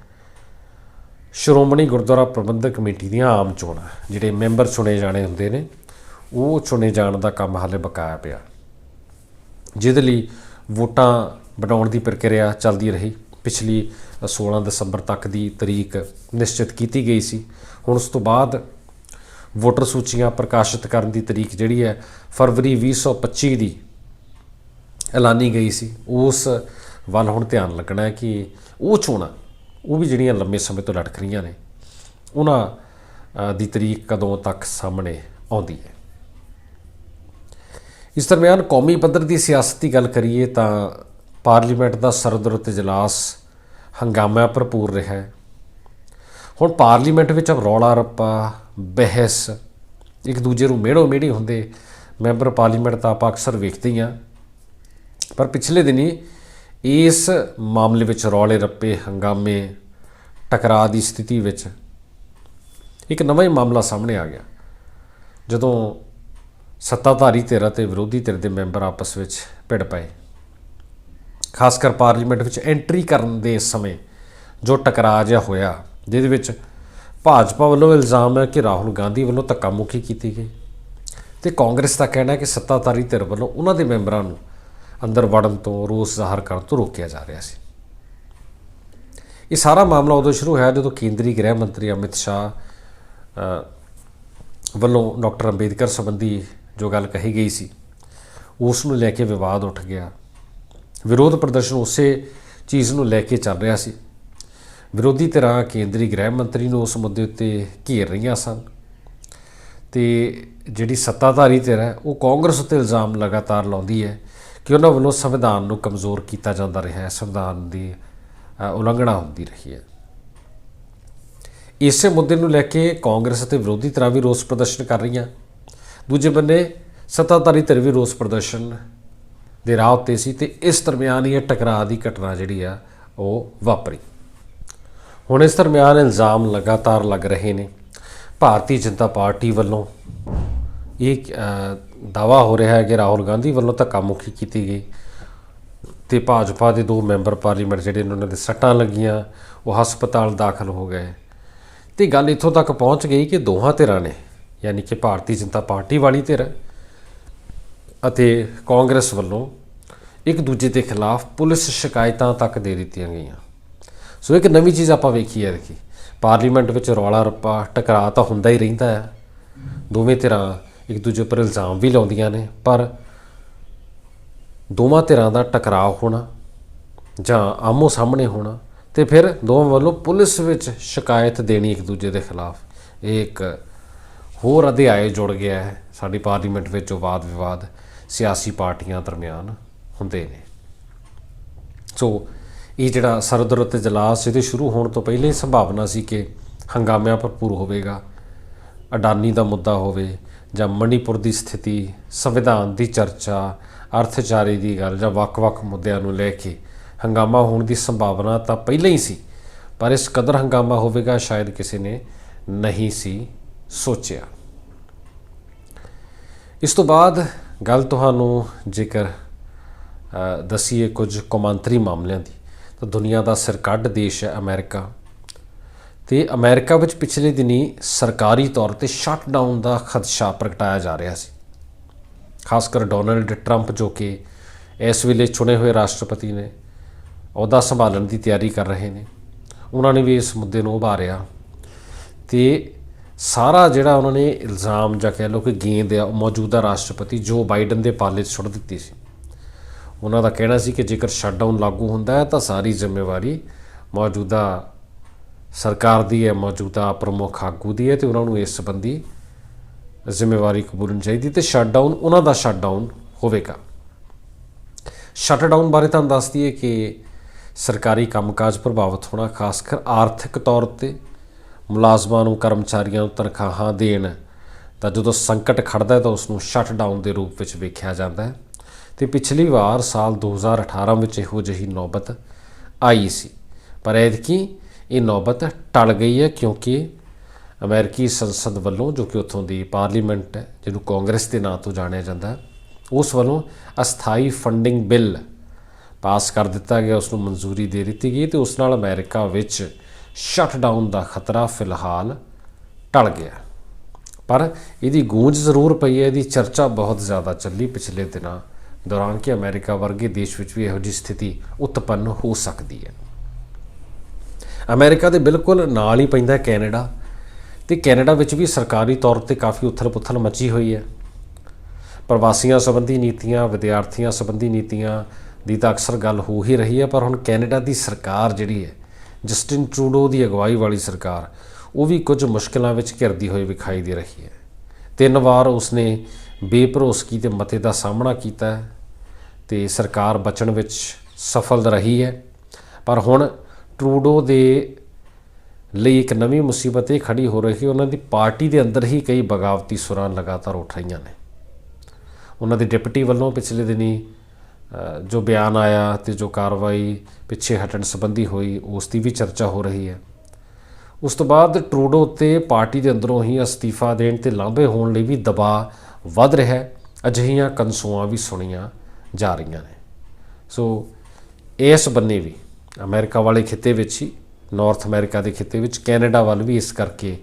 ਸ਼੍ਰੋਮਣੀ ਗੁਰਦੁਆਰਾ ਪ੍ਰਬੰਧਕ ਕਮੇਟੀ ਦੀਆਂ ਆਮ ਚੋਣਾਂ, ਜਿਹੜੇ ਮੈਂਬਰ ਚੁਣੇ ਜਾਣੇ ਹੁੰਦੇ ਨੇ। ਉਹ ਚੁਣੇ ਜਾਣ ਦਾ ਕੰਮ ਹਾਲੇ ਬਕਾਇਆ ਪਿਆ। ਜਿਹਦੇ ਲਈ ਵੋਟਾਂ ਬਣਾਉਣ ਦੀ ਪ੍ਰਕਿਰਿਆ ਚੱਲਦੀ ਰਹੀ। ਪਿਛਲੀ 16 ਦਸੰਬਰ ਤੱਕ ਦੀ ਤਰੀਕ ਨਿਸ਼ਚਿਤ ਕੀਤੀ ਗਈ ਸੀ। ਹੁਣ ਉਸ ਤੋਂ ਬਾਅਦ ਵੋਟਰ ਸੂਚੀਆਂ ਪ੍ਰਕਾਸ਼ਿਤ ਕਰਨ ਦੀ ਤਰੀਕ ਜਿਹੜੀ ਹੈ, ਫਰਵਰੀ 2025 ਦੀ ਐਲਾਨੀ ਗਈ ਸੀ। ਉਸ ਵੱਲ ਹੁਣ ਧਿਆਨ ਲੱਗਣਾ ਹੈ ਕਿ ਉਹ ਚੋਣਾਂ, ਉਹ ਵੀ ਜਿਹੜੀਆਂ ਲੰਮੇ ਸਮੇਂ ਤੋਂ ਲਟਕ ਰਹੀਆਂ ਨੇ, ਉਹਨਾਂ ਦੀ ਤਰੀਕ ਕਦੋਂ ਤੱਕ ਸਾਹਮਣੇ ਆਉਂਦੀ ਹੈ। ਇਸ ਦਰਮਿਆਨ ਕੌਮੀ ਪੱਧਰ ਦੀ ਸਿਆਸਤ ਦੀ ਗੱਲ ਕਰੀਏ ਤਾਂ ਪਾਰਲੀਮੈਂਟ ਦਾ ਸਰਦਰਤ ਇਜਲਾਸ ਹੰਗਾਮਾ ਭਰਪੂਰ ਰਿਹਾ ਹੈ। ਹੁਣ ਪਾਰਲੀਮੈਂਟ ਵਿੱਚ ਰੌਲਾ ਰੱਪਾ, ਬਹਿਸ, ਇੱਕ ਦੂਜੇ ਨੂੰ ਮੇੜੋ ਮੇੜੀ ਹੁੰਦੇ ਮੈਂਬਰ ਪਾਰਲੀਮੈਂਟ ਤਾਂ ਆਪਾਂ ਅਕਸਰ ਵੇਖਦੇ ਹੀ ਹਾਂ ਪਰ ਪਿਛਲੇ ਦਿਨੀ ਇਸ ਮਾਮਲੇ ਵਿੱਚ ਰੌਲੇ ਰੱਪੇ, ਹੰਗਾਮੇ, ਟਕਰਾਅ ਦੀ ਸਥਿਤੀ ਵਿੱਚ ਇੱਕ ਨਵਾਂ ਹੀ ਮਾਮਲਾ ਸਾਹਮਣੇ ਆ ਗਿਆ। ਜਦੋਂ ਸੱਤਾਧਾਰੀ ਧਿਰ ਅਤੇ ਵਿਰੋਧੀ ਧਿਰ ਦੇ ਮੈਂਬਰ ਆਪਸ ਵਿੱਚ ਭਿੜ ਪਏ। ਖਾਸ ਕਰ ਪਾਰਲੀਮੈਂਟ ਵਿੱਚ ਐਂਟਰੀ ਕਰਨ ਦੇ ਸਮੇਂ ਜੋ ਟਕਰਾਅ ਜਿਹਾ ਹੋਇਆ, ਜਿਹਦੇ ਵਿੱਚ ਭਾਜਪਾ ਵੱਲੋਂ ਇਲਜ਼ਾਮ ਹੈ ਕਿ ਰਾਹੁਲ ਗਾਂਧੀ ਵੱਲੋਂ ਧੱਕਾਮੁੱਖੀ ਕੀਤੀ ਗਈ ਤੇ ਕਾਂਗਰਸ ਦਾ ਕਹਿਣਾ ਹੈ ਕਿ ਸੱਤਾਧਾਰੀ ਧਿਰ ਵੱਲੋਂ ਉਹਨਾਂ ਦੇ ਮੈਂਬਰਾਂ ਨੂੰ ਅੰਦਰ ਵੜਨ ਤੋਂ ਰੋਸ ਜ਼ਾਹਰ ਕਰਨ ਤੋਂ ਰੋਕਿਆ ਜਾ ਰਿਹਾ ਸੀ। ਇਹ ਸਾਰਾ ਮਾਮਲਾ ਉਦੋਂ ਸ਼ੁਰੂ ਹੋਇਆ ਜਦੋਂ ਕੇਂਦਰੀ ਗ੍ਰਹਿ ਮੰਤਰੀ ਅਮਿਤ ਸ਼ਾਹ ਵੱਲੋਂ ਡਾਕਟਰ ਅੰਬੇਦਕਰ ਸੰਬੰਧੀ ਜੋ ਗੱਲ ਕਹੀ ਗਈ ਸੀ, ਉਸ ਨੂੰ ਲੈ ਕੇ ਵਿਵਾਦ ਉੱਠ ਗਿਆ। ਵਿਰੋਧ ਪ੍ਰਦਰਸ਼ਨ ਉਸੇ ਚੀਜ਼ ਨੂੰ ਲੈ ਕੇ ਚੱਲ ਰਿਹਾ ਸੀ। ਵਿਰੋਧੀ ਧਿਰਾਂ ਕੇਂਦਰੀ ਗ੍ਰਹਿ ਮੰਤਰੀ ਨੂੰ ਉਸ ਮੁੱਦੇ ਉੱਤੇ ਘੇਰ ਰਹੀਆਂ ਸਨ ਤੇ ਜਿਹੜੀ ਸੱਤਾਧਾਰੀ ਧਿਰ ਹੈ, ਉਹ ਕਾਂਗਰਸ ਉੱਤੇ ਇਲਜ਼ਾਮ ਲਗਾਤਾਰ ਲਾਉਂਦੀ ਹੈ ਕਿ ਉਹਨਾਂ ਵੱਲੋਂ ਸੰਵਿਧਾਨ ਨੂੰ ਕਮਜ਼ੋਰ ਕੀਤਾ ਜਾਂਦਾ ਰਿਹਾ ਹੈ, ਸੰਵਿਧਾਨ ਦੀ ਉਲੰਘਣਾ ਹੁੰਦੀ ਰਹੀ ਹੈ। ਇਸੇ ਮੁੱਦੇ ਨੂੰ ਲੈ ਕੇ ਕਾਂਗਰਸ ਅਤੇ ਵਿਰੋਧੀ ਧਿਰਾਂ ਵੀ ਰੋਸ ਪ੍ਰਦਰਸ਼ਨ ਕਰ ਰਹੀਆਂ। ਦੂਜੇ ਬੰਨੇ ਸੱਤਾਧਾਰੀ ਧਿਰ ਵੀ ਰੋਸ ਪ੍ਰਦਰਸ਼ਨ ਦੇ ਰਾਹ ਉੱਤੇ ਸੀ ਤੇ ਇਸ ਦਰਮਿਆਨ ਹੀ ਇਹ ਟਕਰਾਅ ਦੀ ਘਟਨਾ ਜਿਹੜੀ ਆ, ਉਹ ਵਾਪਰੀ। ਹੁਣ ਇਸ ਦਰਮਿਆਨ ਇਲਜ਼ਾਮ ਲਗਾਤਾਰ ਲੱਗ ਰਹੇ ਨੇ। ਭਾਰਤੀ ਜਨਤਾ ਪਾਰਟੀ ਵੱਲੋਂ ਇਹ ਦਾਵਾ ਹੋ ਰਿਹਾ ਹੈ ਕਿ ਰਾਹੁਲ ਗਾਂਧੀ ਵੱਲੋਂ ਧੱਕਾ ਧੱਕਾਮੁੱਖੀ ਕੀਤੀ ਗਈ ਤੇ ਭਾਜਪਾ ਦੇ ਦੋ ਮੈਂਬਰ ਪਾਰਲੀਮੈਂਟ ਜਿਹੜੇ ਨੇ, ਉਹਨਾਂ ਦੇ ਸੱਟਾਂ ਲੱਗੀਆਂ, ਉਹ ਹਸਪਤਾਲ ਦਾਖਲ ਹੋ ਗਏ। ਤੇ ਗੱਲ ਇੱਥੋਂ ਤੱਕ ਪਹੁੰਚ ਗਈ ਕਿ ਦੋਹਾਂ ਧਿਰਾਂ ਨੇ ਯਾਨੀ ਕਿ ਭਾਰਤੀ ਜਨਤਾ ਪਾਰਟੀ ਵਾਲੀ ਧਿਰ ਅਤੇ ਕਾਂਗਰਸ ਵੱਲੋਂ ਇੱਕ ਦੂਜੇ ਦੇ ਖਿਲਾਫ ਪੁਲਿਸ ਸ਼ਿਕਾਇਤਾਂ ਤੱਕ ਦੇ ਦਿੱਤੀਆਂ ਗਈਆਂ। ਸੋ ਇੱਕ ਨਵੀਂ ਚੀਜ਼ ਆਪਾਂ ਵੇਖੀ ਹੈ ਕਿ ਪਾਰਲੀਮੈਂਟ ਵਿੱਚ ਰੌਲਾ ਰੱਪਾ, ਟਕਰਾਅ ਤਾਂ ਹੁੰਦਾ ਹੀ ਰਹਿੰਦਾ ਹੈ। ਦੋਵੇਂ ਧਿਰਾਂ ਇੱਕ ਦੂਜੇ ਉੱਪਰ ਇਲਜ਼ਾਮ ਵੀ ਲਾਉਂਦੀਆਂ ਨੇ, ਪਰ ਦੋਵਾਂ ਧਿਰਾਂ ਦਾ ਟਕਰਾਅ ਹੋਣਾ ਜਾਂ ਆਮੋ ਸਾਹਮਣੇ ਹੋਣਾ ਤੇ ਫਿਰ ਦੋਵਾਂ ਵੱਲੋਂ ਪੁਲਿਸ ਵਿੱਚ ਸ਼ਿਕਾਇਤ ਦੇਣੀ ਇੱਕ ਦੂਜੇ ਦੇ ਖਿਲਾਫ, ਇਹ ਇੱਕ ਹੋਰ ਅਧਿਆਏ ਜੁੜ ਗਿਆ ਹੈ। ਸਾਡੀ ਪਾਰਲੀਮੈਂਟ ਵਿੱਚ ਜੋ ਵਾਦ ਵਿਵਾਦ ਸਿਆਸੀ ਪਾਰਟੀਆਂ ਦਰਮਿਆਨ ਹੁੰਦੇ ਨੇ। ਸੋ ਇਹ ਜਿਹੜਾ ਸਰਦਰਤ ਇਜਲਾਸ ਇਹਦੇ ਸ਼ੁਰੂ ਹੋਣ ਤੋਂ ਪਹਿਲਾਂ ਹੀ ਸੰਭਾਵਨਾ ਸੀ ਕਿ ਹੰਗਾਮਿਆਂ ਭਰਪੂਰ ਹੋਵੇਗਾ। ਅਡਾਨੀ ਦਾ ਮੁੱਦਾ ਹੋਵੇ ਜਾਂ ਮਣੀਪੁਰ ਦੀ ਸਥਿਤੀ, ਸੰਵਿਧਾਨ ਦੀ ਚਰਚਾ, ਅਰਥਚਾਰੇ ਦੀ ਗੱਲ ਜਾਂ ਵੱਖ-ਵੱਖ ਮੁੱਦਿਆਂ ਨੂੰ ਲੈ ਕੇ ਹੰਗਾਮਾ ਹੋਣ ਦੀ ਸੰਭਾਵਨਾ ਤਾਂ ਪਹਿਲਾਂ ਹੀ ਸੀ। ਪਰ ਇਸ ਕਦਰ ਹੰਗਾਮਾ ਹੋਵੇਗਾ, ਸ਼ਾਇਦ ਕਿਸੇ ਨੇ ਨਹੀਂ ਸੀ। ਸੋਚਿਆ। ਇਸ ਤੋਂ ਬਾਅਦ ਗੱਲ ਤੁਹਾਨੂੰ ਜੇਕਰ ਅ, ਦਸੀਏ ਕੁਝ ਕੌਮਾਂਤਰੀ ਮਾਮਲਿਆਂ ਦੀ ਤਾਂ ਦੁਨੀਆ ਦਾ ਸਿਰਕੱਢ ਦੇਸ਼ ਹੈ ਅਮਰੀਕਾ। ਤੇ ਅਮਰੀਕਾ ਵਿੱਚ ਪਿਛਲੇ ਦਿਨੀ ਸਰਕਾਰੀ ਤੌਰ ਤੇ ਸ਼ਟਡਾਊਨ ਦਾ ਖਦਸ਼ਾ ਪ੍ਰਗਟਾਇਆ ਜਾ ਰਿਹਾ ਸੀ। ਖਾਸ ਕਰ ਡੋਨਲਡ ਟਰੰਪ ਜੋ ਕਿ ਇਸ ਵੇਲੇ ਚੁਣੇ ਹੋਏ ਰਾਸ਼ਟਰਪਤੀ ਨੇ ਅਹੁਦਾ ਸੰਭਾਲਣ ਦੀ ਤਿਆਰੀ ਕਰ ਰਹੇ ਨੇ। ਉਹਨਾਂ ਨੇ ਵੀ ਇਸ ਮੁੱਦੇ ਨੂੰ ਉਭਾਰਿਆ। ਤੇ ਸਾਰਾ ਜਿਹੜਾ ਉਹਨਾਂ ਨੇ ਇਲਜ਼ਾਮ ਜਾਂ ਕਹਿ ਲਓ ਕਿ ਗੇਂਦ ਆ ਮੌਜੂਦਾ ਰਾਸ਼ਟਰਪਤੀ ਜੋ ਬਾਈਡਨ ਦੇ ਪਾਲੇ 'ਚ ਸੁੱਟ ਦਿੱਤੀ ਸੀ। ਉਹਨਾਂ ਦਾ ਕਹਿਣਾ ਸੀ ਕਿ ਜੇਕਰ ਸ਼ਟਡਾਊਨ ਲਾਗੂ ਹੁੰਦਾ ਹੈ ਤਾਂ ਸਾਰੀ ਜ਼ਿੰਮੇਵਾਰੀ ਮੌਜੂਦਾ ਸਰਕਾਰ ਦੀ ਹੈ, ਮੌਜੂਦਾ ਪ੍ਰਮੁੱਖ ਆਗੂ ਦੀ ਹੈ ਤੇ ਉਹਨਾਂ ਨੂੰ ਇਸ ਸੰਬੰਧੀ ਜ਼ਿੰਮੇਵਾਰੀ ਕਬੂਲਣੀ ਚਾਹੀਦੀ ਤੇ ਸ਼ਟਡਾਊਨ, ਉਹਨਾਂ ਦਾ ਸ਼ਟਡਾਊਨ ਹੋਵੇਗਾ। ਸ਼ਟਡਾਊਨ ਬਾਰੇ ਤੁਹਾਨੂੰ ਦੱਸਦੀ ਹੈ ਕਿ ਸਰਕਾਰੀ ਕੰਮਕਾਜ ਪ੍ਰਭਾਵਿਤ ਹੋਣਾ ਖਾਸ ਕਰ ਆਰਥਿਕ ਤੌਰ ਤੇ ਮੁਲਾਜ਼ਮਾਂ ਨੂੰ ਕਰਮਚਾਰੀਆਂ ਨੂੰ ਤਨਖਾਹਾਂ ਦੇਣ। ਤਾਂ ਜਦੋਂ ਸੰਕਟ ਖੜਦਾ ਹੈ ਤਾਂ ਉਸ ਨੂੰ ਸ਼ਟਡਾਊਨ ਦੇ ਰੂਪ ਵਿੱਚ ਵੇਖਿਆ ਜਾਂਦਾ ਹੈ। ਤੇ ਪਿਛਲੀ ਵਾਰ ਸਾਲ 2018 ਵਿੱਚ ਇਹੋ ਜਿਹੀ ਨੌਬਤ ਆਈ ਸੀ। ਪਰ ਐਤਕੀ ਇਹ ਨੌਬਤ ਟਲ ਗਈ ਹੈ ਕਿਉਂਕਿ ਅਮਰੀਕੀ ਸੰਸਦ ਵੱਲੋਂ ਜੋ ਕਿ ਉੱਥੋਂ ਦੀ ਪਾਰਲੀਮੈਂਟ ਹੈ, ਜਿਹਨੂੰ ਕਾਂਗਰਸ ਦੇ ਨਾਂ ਤੋਂ ਜਾਣਿਆ ਜਾਂਦਾ ਉਸ ਵੱਲੋਂ ਅਸਥਾਈ ਫੰਡਿੰਗ ਬਿੱਲ ਪਾਸ ਕਰ ਦਿੱਤਾ ਗਿਆ ਉਸ ਨੂੰ ਮਨਜ਼ੂਰੀ ਦੇ ਦਿੱਤੀ ਗਈ ਤੇ ਉਸ ਨਾਲ ਅਮਰੀਕਾ ਵਿੱਚ ਸ਼ਟਡਾਊਨ ਦਾ ਖਤਰਾ ਫਿਲਹਾਲ ਟਲ ਗਿਆ। ਪਰ ਇਹਦੀ ਗੂੰਜ ਜ਼ਰੂਰ ਪਈ ਹੈ, ਇਹਦੀ ਚਰਚਾ ਬਹੁਤ ਜ਼ਿਆਦਾ ਚੱਲੀ ਪਿਛਲੇ ਦਿਨਾਂ ਦੌਰਾਨ ਕਿ ਅਮਰੀਕਾ ਵਰਗੇ ਦੇਸ਼ ਵਿੱਚ ਵੀ ਇਹੋ ਜਿਹੀ ਸਥਿਤੀ ਉਤਪੰਨ ਹੋ ਸਕਦੀ ਹੈ। ਅਮਰੀਕਾ ਦੇ ਬਿਲਕੁਲ ਨਾਲ ਹੀ ਪੈਂਦਾ ਕੈਨੇਡਾ ਤੇ ਕੈਨੇਡਾ ਵਿੱਚ ਵੀ ਸਰਕਾਰੀ ਤੌਰ ਤੇ ਕਾਫੀ ਉਥਲ-ਪੁਥਲ ਮਚੀ ਹੋਈ ਹੈ। ਪ੍ਰਵਾਸੀਆਂ ਸੰਬੰਧੀ ਨੀਤੀਆਂ, ਵਿਦਿਆਰਥੀਆਂ ਸੰਬੰਧੀ ਨੀਤੀਆਂ ਦੀ ਤਾਂ ਅਕਸਰ ਗੱਲ ਹੋ ਹੀ ਰਹੀ ਹੈ, ਪਰ ਹੁਣ ਕੈਨੇਡਾ ਦੀ ਸਰਕਾਰ ਜਿਹੜੀ ਹੈ ਜਸਟਿਨ ਟਰੂਡੋ ਦੀ ਅਗਵਾਈ ਵਾਲੀ ਸਰਕਾਰ, ਉਹ ਵੀ ਕੁਝ ਮੁਸ਼ਕਲਾਂ ਵਿੱਚ ਘਿਰਦੀ ਹੋਈ ਵਿਖਾਈ ਦੇ ਰਹੀ ਹੈ। ਤਿੰਨ ਵਾਰ ਉਸਨੇ ਬੇਭਰੋਸਗੀ ਦੇ ਮਤੇ ਦਾ ਸਾਹਮਣਾ ਕੀਤਾ ਹੈ ਤੇ ਸਰਕਾਰ ਬਚਣ ਵਿੱਚ ਸਫਲ ਰਹੀ ਹੈ। ਪਰ ਹੁਣ ਟਰੂਡੋ ਦੇ ਲਈ ਇੱਕ ਨਵੀਂ ਮੁਸੀਬਤ ਇਹ ਖੜੀ ਹੋ ਰਹੀ ਹੈ ਉਹਨਾਂ ਦੀ ਪਾਰਟੀ ਦੇ ਅੰਦਰ ਹੀ ਕਈ ਬਗਾਵਤੀ ਸੁਰਾਂ ਲਗਾਤਾਰ ਉੱਠ ਰਹੀਆਂ ਨੇ। ਉਹਨਾਂ ਦੇ ਡਿਪਟੀ ਵੱਲੋਂ ਪਿਛਲੇ ਦਿਨੀ ਜੋ ਬਿਆਨ ਆਇਆ ਤੇ ਜੋ ਕਾਰਵਾਈ ਪਿੱਛੇ ਹਟਣ ਸੰਬੰਧੀ ਹੋਈ, ਉਸ ਦੀ ਵੀ ਚਰਚਾ ਹੋ ਰਹੀ ਹੈ। ਉਸ ਤੋਂ ਬਾਅਦ ਟਰੂਡੋ 'ਤੇ ਪਾਰਟੀ ਦੇ ਅੰਦਰੋਂ ਹੀ ਅਸਤੀਫਾ ਦੇਣ ਤੇ ਲਾਂਭੇ ਹੋਣ ਲਈ ਵੀ ਦਬਾਅ ਵੱਧ ਰਿਹਾ ਹੈ। ਅਜਿਹੀਆਂ ਕਨਸੂਆਂ ਵੀ ਸੁਣੀਆਂ ਜਾ ਰਹੀਆਂ ਨੇ। ਸੋ ਇਸ ਬੰਨੇ ਵੀ ਅਮਰੀਕਾ ਵਾਲੇ ਖਿੱਤੇ ਵਿੱਚ ਹੀ, ਨਾਰਥ ਅਮਰੀਕਾ ਦੇ ਖਿੱਤੇ ਵਿੱਚ ਕੈਨੇਡਾ ਵੱਲ ਵੀ ਇਸ ਕਰਕੇ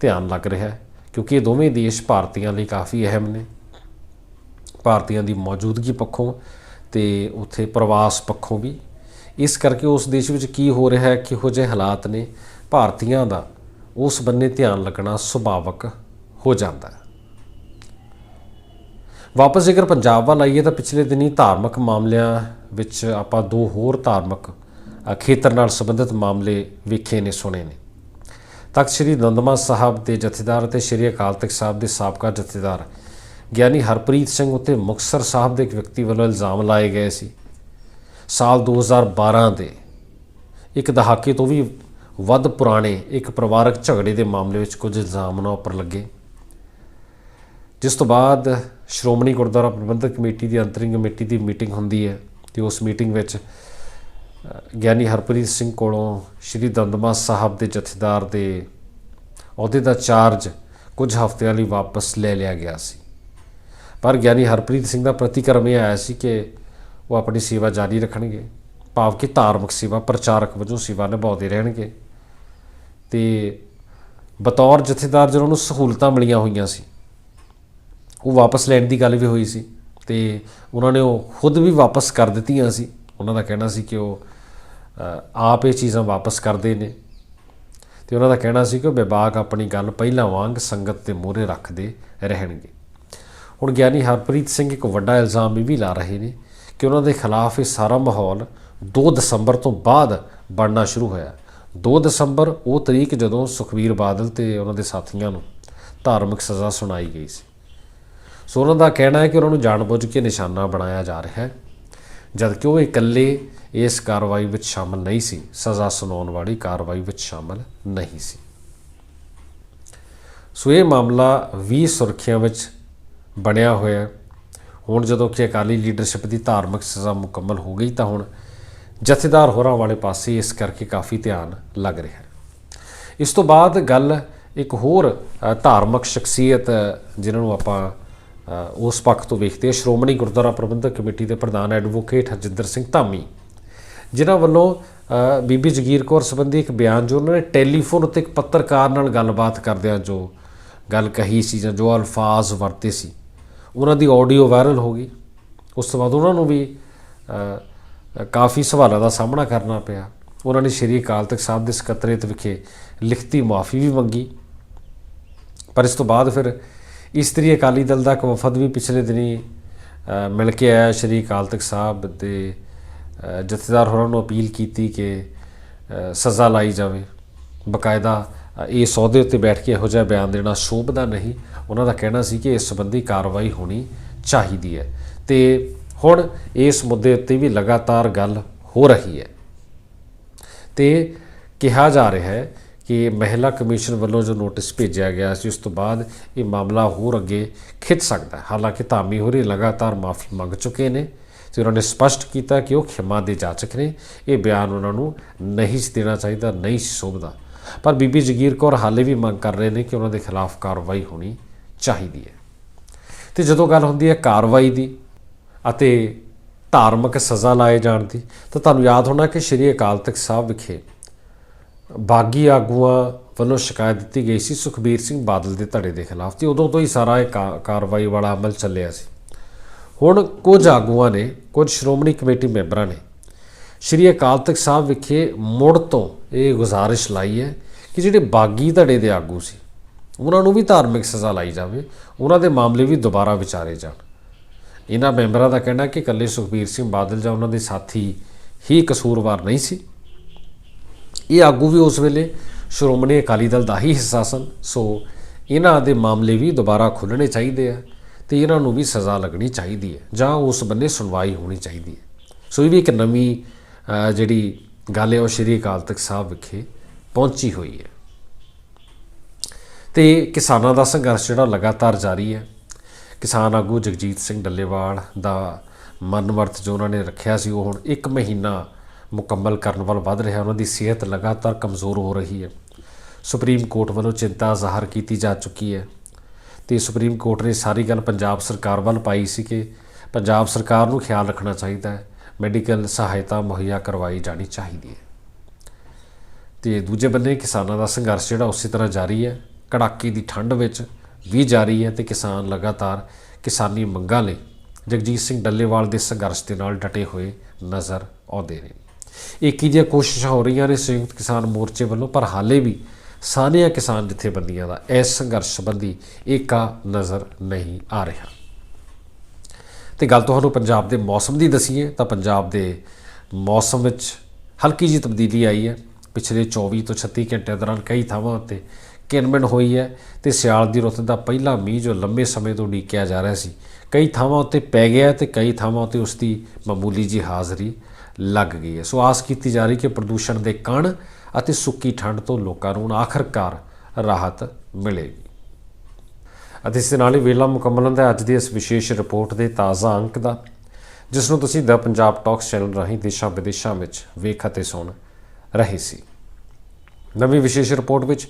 ਧਿਆਨ ਲੱਗ ਰਿਹਾ ਹੈ, ਕਿਉਂਕਿ ਇਹ ਦੋਵੇਂ ਦੇਸ਼ ਭਾਰਤੀਆਂ ਲਈ ਕਾਫੀ ਅਹਿਮ ਨੇ। ਭਾਰਤੀਆਂ ਦੀ ਮੌਜੂਦਗੀ ਪੱਖੋਂ ਤੇ ਉੱਥੇ ਪ੍ਰਵਾਸ ਪੱਖੋਂ ਵੀ। ਇਸ ਕਰਕੇ ਉਸ ਦੇਸ਼ ਵਿੱਚ ਕੀ ਹੋ ਰਿਹਾ ਹੈ, ਕਿਹੋ ਜਿਹੇ ਹਾਲਾਤ ਨੇ, ਭਾਰਤੀਆਂ ਦਾ ਉਸ ਬੰਨੇ ਧਿਆਨ ਲੱਗਣਾ ਸੁਭਾਵਕ ਹੋ ਜਾਂਦਾ ਹੈ। ਵਾਪਸ ਜੇਕਰ ਪੰਜਾਬ ਵੱਲ ਆਈਏ ਤਾਂ ਪਿਛਲੇ ਦਿਨੀ ਧਾਰਮਿਕ ਮਾਮਲਿਆਂ ਵਿੱਚ ਆਪਾਂ ਦੋ ਹੋਰ ਧਾਰਮਿਕ ਖੇਤਰ ਨਾਲ ਸੰਬੰਧਿਤ ਮਾਮਲੇ ਵੇਖੇ ਨੇ, ਸੁਣੇ ਨੇ। ਤਖਤ ਸ੍ਰੀ ਦੰਦਮਾ ਸਾਹਿਬ ਦੇ ਜਥੇਦਾਰ ਅਤੇ ਸ੍ਰੀ ਅਕਾਲ ਤਖਤ ਸਾਹਿਬ ਦੇ ਸਾਬਕਾ ਜਥੇਦਾਰ ਗਿਆਨੀ ਹਰਪ੍ਰੀਤ ਸਿੰਘ ਉੱਤੇ ਮੁਕਤਸਰ ਸਾਹਿਬ ਦੇ ਇੱਕ ਵਿਅਕਤੀ ਵੱਲੋਂ ਇਲਜ਼ਾਮ ਲਾਏ ਗਏ ਸੀ। ਸਾਲ 2012 ਦੇ ਇੱਕ ਦਹਾਕੇ ਤੋਂ ਵੀ ਵੱਧ ਪੁਰਾਣੇ ਇੱਕ ਪਰਿਵਾਰਕ ਝਗੜੇ ਦੇ ਮਾਮਲੇ ਵਿੱਚ ਕੁਝ ਇਲਜ਼ਾਮ ਉਹਨਾਂ ਉੱਪਰ ਲੱਗੇ। ਜਿਸ ਤੋਂ ਬਾਅਦ ਸ਼੍ਰੋਮਣੀ ਗੁਰਦੁਆਰਾ ਪ੍ਰਬੰਧਕ ਕਮੇਟੀ ਦੀ ਅੰਤਰਿੰਗ ਕਮੇਟੀ ਦੀ ਮੀਟਿੰਗ ਹੁੰਦੀ ਹੈ ਤੇ ਉਸ ਮੀਟਿੰਗ ਵਿੱਚ ਗਿਆਨੀ ਹਰਪ੍ਰੀਤ ਸਿੰਘ ਕੋਲੋਂ ਸ਼੍ਰੀ ਦੰਦਮਾ ਸਾਹਿਬ ਦੇ ਜਥੇਦਾਰ ਦੇ ਅਹੁਦੇ ਦਾ ਚਾਰਜ ਕੁਝ ਹਫ਼ਤਿਆਂ ਲਈ ਵਾਪਸ ਲੈ ਲਿਆ ਗਿਆ ਸੀ। ਪਰ ਗਿਆਨੀ ਹਰਪ੍ਰੀਤ ਸਿੰਘ ਦਾ ਪ੍ਰਤੀਕਰਮ ਇਹ ਆਇਆ ਸੀ ਕਿ ਉਹ ਆਪਣੀ ਸੇਵਾ ਜਾਰੀ ਰੱਖਣਗੇ, ਭਾਵ ਕਿ ਧਾਰਮਿਕ ਸੇਵਾ, ਪ੍ਰਚਾਰਕ ਵਜੋਂ ਸੇਵਾ ਨਿਭਾਉਂਦੇ ਰਹਿਣਗੇ। ਤੇ ਬਤੌਰ ਜਥੇਦਾਰ ਜਿਹਨਾਂ ਨੂੰ ਸਹੂਲਤਾਂ ਮਿਲੀਆਂ ਹੋਈਆਂ ਸੀ, ਉਹ ਵਾਪਸ ਲੈਣ ਦੀ ਗੱਲ ਵੀ ਹੋਈ ਸੀ ਤੇ ਉਹਨਾਂ ਨੇ ਉਹ ਖੁਦ ਵੀ ਵਾਪਸ ਕਰ ਦਿੱਤੀਆਂ ਸੀ। ਉਹਨਾਂ ਦਾ ਕਹਿਣਾ ਸੀ ਕਿ ਉਹ ਆਪ ਇਹ ਚੀਜ਼ਾਂ ਵਾਪਸ ਕਰਦੇ ਨੇ। ਤੇ ਉਹਨਾਂ ਦਾ ਕਹਿਣਾ ਸੀ ਕਿ ਉਹ ਵਿਭਾਗ ਆਪਣੀ ਗੱਲ ਪਹਿਲਾਂ ਵਾਂਗ ਸੰਗਤ ਦੇ ਮੂਹਰੇ ਰੱਖਦੇ ਰਹਿਣਗੇ। ਹੁਣ ਗਿਆਨੀ ਹਰਪ੍ਰੀਤ ਸਿੰਘ ਇੱਕ ਵੱਡਾ ਇਲਜ਼ਾਮ ਇਹ ਵੀ ਲਾ ਰਹੇ ਨੇ ਕਿ ਉਹਨਾਂ ਦੇ ਖਿਲਾਫ ਇਹ ਸਾਰਾ ਮਾਹੌਲ 2 ਦਸੰਬਰ ਤੋਂ ਬਾਅਦ ਬਣਨਾ ਸ਼ੁਰੂ ਹੋਇਆ 2 ਦਸੰਬਰ, ਉਹ ਤਰੀਕ ਜਦੋਂ ਸੁਖਵੀਰ ਬਾਦਲ ਤੇ ਉਹਨਾਂ ਦੇ ਸਾਥੀਆਂ ਨੂੰ ਧਾਰਮਿਕ ਸਜ਼ਾ ਸੁਣਾਈ ਗਈ ਸੀ। ਸੋ ਉਹਨਾਂ ਦਾ ਕਹਿਣਾ ਹੈ ਕਿ ਉਹਨਾਂ ਨੂੰ ਜਾਣਬੁੱਝ ਕੇ ਨਿਸ਼ਾਨਾ ਬਣਾਇਆ ਜਾ ਰਿਹਾ ਹੈ ਜਦ ਉਹ ਇਕੱਲੇ ਇਸ ਕਾਰਵਾਈ ਵਿੱਚ ਸ਼ਾਮਲ ਨਹੀਂ ਸੀ। ਸਜ਼ਾ ਸੁਣਾਉਣ ਵਾਲੀ ਕਾਰਵਾਈ ਵਿੱਚ ਸ਼ਾਮਲ ਨਹੀਂ ਸੀ। ਸੋ ਇਹ ਮਾਮਲਾ 20 ਸੁਰਖੀਆਂ ਵਿੱਚ ਬਣਿਆ ਹੋਇਆ ਹੁਣ ਜਦੋਂ ਕਿ ਅਕਾਲੀ ਲੀਡਰਸ਼ਿਪ ਦੀ ਧਾਰਮਿਕ ਸਜ਼ਾ ਮੁਕੰਮਲ ਹੋ ਗਈ ਤਾਂ ਹੁਣ ਜਥੇਦਾਰ ਹੋਰਾਂ ਵਾਲੇ ਪਾਸੇ ਇਸ ਕਰਕੇ ਕਾਫੀ ਧਿਆਨ ਲੱਗ ਰਿਹਾ ਹੈ। ਇਸ ਤੋਂ ਬਾਅਦ ਗੱਲ ਇੱਕ ਹੋਰ ਧਾਰਮਿਕ ਸ਼ਖਸੀਅਤ, ਜਿਨ੍ਹਾਂ ਨੂੰ ਆਪਾਂ ਉਸ ਪੱਖ ਤੋਂ ਵੇਖਦੇ ਹਾਂ। ਸ਼੍ਰੋਮਣੀ ਗੁਰਦੁਆਰਾ ਪ੍ਰਬੰਧਕ ਕਮੇਟੀ ਦੇ ਪ੍ਰਧਾਨ ਐਡਵੋਕੇਟ ਹਰਜਿੰਦਰ ਸਿੰਘ ਧਾਮੀ, ਜਿਨ੍ਹਾਂ ਵੱਲੋਂ ਬੀਬੀ ਜਗੀਰ ਕੌਰ ਸੰਬੰਧੀ ਇੱਕ ਬਿਆਨ ਜੋ ਉਹਨਾਂ ਨੇ ਟੈਲੀਫੋਨ ਉੱਤੇ ਇੱਕ ਪੱਤਰਕਾਰ ਨਾਲ ਗੱਲਬਾਤ ਕਰਦਿਆਂ ਜੋ ਗੱਲ ਕਹੀ ਸੀ ਜਾਂ ਜੋ ਅਲਫਾਜ਼ ਵਰਤੇ ਸੀ। ਉਹਨਾਂ ਦੀ ਆਡੀਓ ਵਾਇਰਲ ਹੋ ਗਈ। ਉਸ ਤੋਂ ਬਾਅਦ ਉਹਨਾਂ ਨੂੰ ਵੀ ਕਾਫੀ ਸਵਾਲਾਂ ਦਾ ਸਾਹਮਣਾ ਕਰਨਾ ਪਿਆ। ਉਹਨਾਂ ਨੇ ਸ਼੍ਰੀ ਅਕਾਲ ਤਖਤ ਸਾਹਿਬ ਦੇ ਸਕੱਤਰੇਤ ਵਿਖੇ ਲਿਖਤੀ ਮਾਫੀ ਵੀ ਮੰਗੀ। ਪਰ ਇਸ ਤੋਂ ਬਾਅਦ ਫਿਰ ਇਸਤਰੀ ਅਕਾਲੀ ਦਲ ਦਾ ਇੱਕ ਵਫਦ ਵੀ ਪਿਛਲੇ ਦਿਨੀ ਮਿਲ ਕੇ ਆਇਆ। ਸ਼੍ਰੀ ਅਕਾਲ ਤਖਤ ਸਾਹਿਬ ਦੇ ਜਥੇਦਾਰ ਹੋਰਾਂ ਨੂੰ ਅਪੀਲ ਕੀਤੀ ਕਿ ਸਜ਼ਾ ਲਾਈ ਜਾਵੇ। ਬਕਾਇਦਾ ਅ, ਇਹ ਸੌਦੇ ਉੱਤੇ ਬੈਠ ਕੇ ਇਹੋ ਜਿਹਾ ਬਿਆਨ ਦੇਣਾ ਸ਼ੋਭਦਾ ਨਹੀਂ। ਉਹਨਾਂ ਦਾ ਕਹਿਣਾ ਸੀ ਕਿ ਇਸ ਸੰਬੰਧੀ ਕਾਰਵਾਈ ਹੋਣੀ ਚਾਹੀਦੀ ਹੈ। ਤੇ ਹੁਣ ਇਸ ਮੁੱਦੇ ਉੱਤੇ ਵੀ ਲਗਾਤਾਰ ਗੱਲ ਹੋ ਰਹੀ ਹੈ। ਤੇ ਕਿਹਾ ਜਾ ਰਿਹਾ ਹੈ ਕਿ ਮਹਿਲਾ ਕਮਿਸ਼ਨ ਵੱਲੋਂ ਜੋ ਨੋਟਿਸ ਭੇਜਿਆ ਗਿਆ ਸੀ, ਉਸ ਤੋਂ ਬਾਅਦ ਇਹ ਮਾਮਲਾ ਹੋਰ ਅੱਗੇ ਖਿੱਚ ਸਕਦਾ ਹੈ। ਹਾਲਾਂਕਿ ਧਾਮੀ ਹੋਰੀ ਲਗਾਤਾਰ ਮਾਫੀ ਮੰਗ ਚੁੱਕੇ ਨੇ ਤੇ ਉਹਨਾਂ ਨੇ ਸਪਸ਼ਟ ਕੀਤਾ ਕਿ ਉਹ ਖਿਮਾ ਦੇ ਜਾਚਕ ਨੇ। ਇਹ ਬਿਆਨ ਉਹਨਾਂ ਨੂੰ ਨਹੀਂ ਦੇਣਾ ਚਾਹੀਦਾ, ਨਹੀਂ ਸੀ ਸ਼ੋਭਦਾ। ਪਰ ਬੀਬੀ ਜਗੀਰ ਕੌਰ ਹਾਲੇ ਵੀ ਮੰਗ ਕਰ ਰਹੇ ਨੇ ਕਿ ਉਹਨਾਂ ਦੇ ਖਿਲਾਫ ਕਾਰਵਾਈ ਹੋਣੀ ਚਾਹੀਦੀ ਹੈ। ਤੇ ਜਦੋਂ ਗੱਲ ਹੁੰਦੀ ਹੈ ਕਾਰਵਾਈ ਦੀ ਅਤੇ ਧਾਰਮਿਕ ਸਜ਼ਾ ਲਾਏ ਜਾਣ ਦੀ, ਤਾਂ ਤੁਹਾਨੂੰ ਯਾਦ ਹੋਣਾ ਕਿ ਸ਼੍ਰੀ ਅਕਾਲ ਤਖਤ ਸਾਹਿਬ ਵਿਖੇ ਬਾਗੀ ਆਗੂਆਂ ਵੱਲੋਂ ਸ਼ਿਕਾਇਤ ਦਿੱਤੀ ਗਈ ਸੀ ਸੁਖਬੀਰ ਸਿੰਘ ਬਾਦਲ ਦੇ ਧੜੇ ਦੇ ਖਿਲਾਫ ਤੇ ਉਦੋਂ ਤੋਂ ਹੀ ਸਾਰਾ ਇਹ ਕਾ- ਕਾਰਵਾਈ ਵਾਲਾ ਅਮਲ ਚੱਲਿਆ ਸੀ। ਹੁਣ ਕੁਝ ਆਗੂਆਂ ਨੇ, ਕੁਝ ਸ਼੍ਰੋਮਣੀ ਕਮੇਟੀ ਮੈਂਬਰਾਂ ਨੇ ਸ਼੍ਰੀ ਅਕਾਲ ਤਖਤ ਸਾਹਿਬ ਵਿਖੇ ਮੁੜ ਤੋਂ ਇਹ ਗੁਜ਼ਾਰਿਸ਼ ਲਾਈ ਹੈ ਕਿ ਜਿਹੜੇ ਬਾਗੀ ਧੜੇ ਦੇ ਆਗੂ ਸੀ ਉਹਨਾਂ ਨੂੰ ਵੀ ਧਾਰਮਿਕ ਸਜ਼ਾ ਲਾਈ ਜਾਵੇ, ਉਹਨਾਂ ਦੇ ਮਾਮਲੇ ਵੀ ਦੁਬਾਰਾ ਵਿਚਾਰੇ ਜਾਣ। ਇਹਨਾਂ ਮੈਂਬਰਾਂ ਦਾ ਕਹਿਣਾ ਕਿ ਇਕੱਲੇ ਸੁਖਬੀਰ ਸਿੰਘ ਬਾਦਲ ਜਾਂ ਉਹਨਾਂ ਦੇ ਸਾਥੀ ਹੀ ਕਸੂਰਵਾਰ ਨਹੀਂ ਸੀ। ਇਹ ਆਗੂ ਵੀ ਉਸ ਵੇਲੇ ਸ਼੍ਰੋਮਣੀ ਅਕਾਲੀ ਦਲ ਦਾ ਹੀ ਹਿੱਸਾ ਸਨ, ਸੋ ਇਹਨਾਂ ਦੇ ਮਾਮਲੇ ਵੀ ਦੁਬਾਰਾ ਖੁੱਲਣੇ ਚਾਹੀਦੇ ਆ ਤੇ ਇਹਨਾਂ ਨੂੰ ਵੀ ਸਜ਼ਾ ਲੱਗਣੀ ਚਾਹੀਦੀ ਹੈ, ਜਾਂ ਉਸ ਬੰਨੇ ਸੁਣਵਾਈ ਹੋਣੀ ਚਾਹੀਦੀ ਹੈ। ਸੋ ਇਹ ਵੀ ਇੱਕ ਨਵੀਂ ਜਿਹੜੀ ਗੱਲ ਹੈ, ਉਹ ਸ਼੍ਰੀ ਅਕਾਲ ਤਖਤ ਸਾਹਿਬ ਵਿਖੇ ਪਹੁੰਚੀ ਹੋਈ ਹੈ। ਤੇ ਕਿਸਾਨਾਂ ਦਾ ਸੰਘਰਸ਼ ਜਿਹੜਾ ਲਗਾਤਾਰ ਜਾਰੀ ਹੈ। ਕਿਸਾਨ ਆਗੂ ਜਗਜੀਤ ਸਿੰਘ ਡੱਲੇਵਾਲ ਦਾ ਮਨਵਰਤ ਜੋ ਉਹਨਾਂ ਨੇ ਰੱਖਿਆ ਸੀ, ਉਹ ਹੁਣ 1 ਮਹੀਨਾ ਮੁਕੰਮਲ ਕਰਨ ਵੱਲ ਵੱਧ ਰਿਹਾ। ਉਹਨਾਂ ਦੀ ਸਿਹਤ ਲਗਾਤਾਰ ਕਮਜ਼ੋਰ ਹੋ ਰਹੀ ਹੈ। ਸੁਪਰੀਮ ਕੋਰਟ ਵੱਲੋਂ ਚਿੰਤਾ ਜ਼ਾਹਰ ਕੀਤੀ ਜਾ ਚੁੱਕੀ ਹੈ ਤੇ ਸੁਪਰੀਮ ਕੋਰਟ ਨੇ ਸਾਰੀ ਗੱਲ ਪੰਜਾਬ ਸਰਕਾਰ ਵੱਲ ਪਾਈ ਸੀ ਕਿ ਪੰਜਾਬ ਸਰਕਾਰ ਨੂੰ ਖਿਆਲ ਰੱਖਣਾ ਚਾਹੀਦਾ ਹੈ। ਮੈਡੀਕਲ ਸਹਾਇਤਾ ਮੁਹੱਈਆ ਕਰਵਾਈ ਜਾਣੀ ਚਾਹੀਦੀ ਹੈ। ਤੇ ਦੂਜੇ ਬੰਨੇ ਕਿਸਾਨਾਂ ਦਾ ਸੰਘਰਸ਼ ਜਿਹੜਾ ਉਸੇ ਤਰ੍ਹਾਂ ਜਾਰੀ ਹੈ। ਕੜਾਕੇ ਦੀ ਠੰਡ ਵਿੱਚ ਵੀ ਜਾਰੀ ਹੈ ਤੇ ਕਿਸਾਨ ਲਗਾਤਾਰ ਕਿਸਾਨੀ ਮੰਗਾਂ ਲਈ ਜਗਜੀਤ ਸਿੰਘ ਡੱਲੇਵਾਲ ਦੇ ਸੰਘਰਸ਼ ਦੇ ਨਾਲ ਡਟੇ ਹੋਏ ਨਜ਼ਰ ਆਉਂਦੇ ਨੇ। ਇੱਕ ਹੀ ਜਿਹੀਆਂ ਕੋਸ਼ਿਸ਼ਾਂ ਹੋ ਰਹੀਆਂ ਨੇ ਸੰਯੁਕਤ ਕਿਸਾਨ ਮੋਰਚੇ ਵੱਲੋਂ, ਪਰ ਹਾਲੇ ਵੀ ਸਾਰੀਆਂ ਕਿਸਾਨ ਜਥੇਬੰਦੀਆਂ ਦਾ ਇਸ ਸੰਘਰਸ਼ ਸੰਬੰਧੀ ਏਕਾ ਨਜ਼ਰ ਨਹੀਂ ਆ ਰਿਹਾ। ਤੇ ਗੱਲ ਤੁਹਾਨੂੰ ਪੰਜਾਬ ਦੇ ਮੌਸਮ ਦੀ ਦਸੀਏ, ਤਾਂ ਪੰਜਾਬ ਦੇ ਮੌਸਮ ਵਿੱਚ ਹਲਕੀ ਜਿਹੀ ਤਬਦੀਲੀ ਆਈ ਹੈ। ਪਿਛਲੇ 24 ਤੋਂ 36 ਘੰਟਿਆਂ ਦੌਰਾਨ ਕਈ ਥਾਵਾਂ ਉੱਤੇ ਕਿਨਮਿਨ ਹੋਈ ਹੈ ਤੇ ਸਿਆਲ ਦੀ ਰੁੱਤ ਦਾ ਪਹਿਲਾ ਮੀਂਹ ਜੋ ਲੰਬੇ ਸਮੇਂ ਤੋਂ ਉਡੀਕਿਆ ਜਾ ਰਿਹਾ ਸੀ। ਕਈ ਥਾਵਾਂ ਉੱਤੇ ਪੈ ਗਿਆ ਹੈ ਤੇ ਕਈ ਥਾਵਾਂ ਉੱਤੇ ਉਸ ਦੀ ਮਾਮੂਲੀ ਜੀ ਹਾਜ਼ਰੀ ਲੱਗ ਗਈ ਹੈ। ਸੋ ਆਸ ਕੀਤੀ ਜਾ ਰਹੀ ਕਿ ਪ੍ਰਦੂਸ਼ਣ ਦੇ ਕਣ ਅਤੇ ਸੁੱਕੀ ਠੰਡ ਤੋਂ ਲੋਕਾਂ ਨੂੰ ਹੁਣ ਆਖਰਕਾਰ ਰਾਹਤ ਮਿਲੇਗੀ। ਅਤੇ ਇਸ ਦੇ ਨਾਲ ਹੀ ਵੇਲਾ ਮੁਕੰਮਲ ਹੁੰਦਾ ਅੱਜ ਦੀ ਇਸ ਵਿਸ਼ੇਸ਼ ਰਿਪੋਰਟ ਦੇ ਤਾਜ਼ਾ ਅੰਕ ਦਾ, ਜਿਸ ਨੂੰ ਤੁਸੀਂ ਦ ਪੰਜਾਬ ਟਾਕਸ ਚੈਨਲ ਰਾਹੀਂ ਦੇਸ਼ਾਂ ਵਿਦੇਸ਼ਾਂ ਵਿੱਚ ਵੇਖ ਅਤੇ ਸੁਣ ਰਹੇ ਸੀ। ਨਵੀਂ ਵਿਸ਼ੇਸ਼ ਰਿਪੋਰਟ ਵਿੱਚ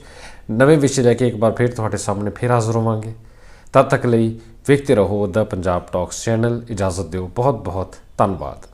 ਨਵੇਂ ਵਿਸ਼ੇ ਲੈ ਕੇ ਇੱਕ ਵਾਰ ਫਿਰ ਤੁਹਾਡੇ ਸਾਹਮਣੇ ਫਿਰ ਹਾਜ਼ਰ ਹੋਵਾਂਗੇ। ਤਦ ਤੱਕ ਲਈ ਵੇਖਦੇ ਰਹੋ ਦ ਪੰਜਾਬ ਟਾਕਸ ਚੈਨਲ। ਇਜਾਜ਼ਤ ਦਿਓ। ਬਹੁਤ ਬਹੁਤ ਧੰਨਵਾਦ।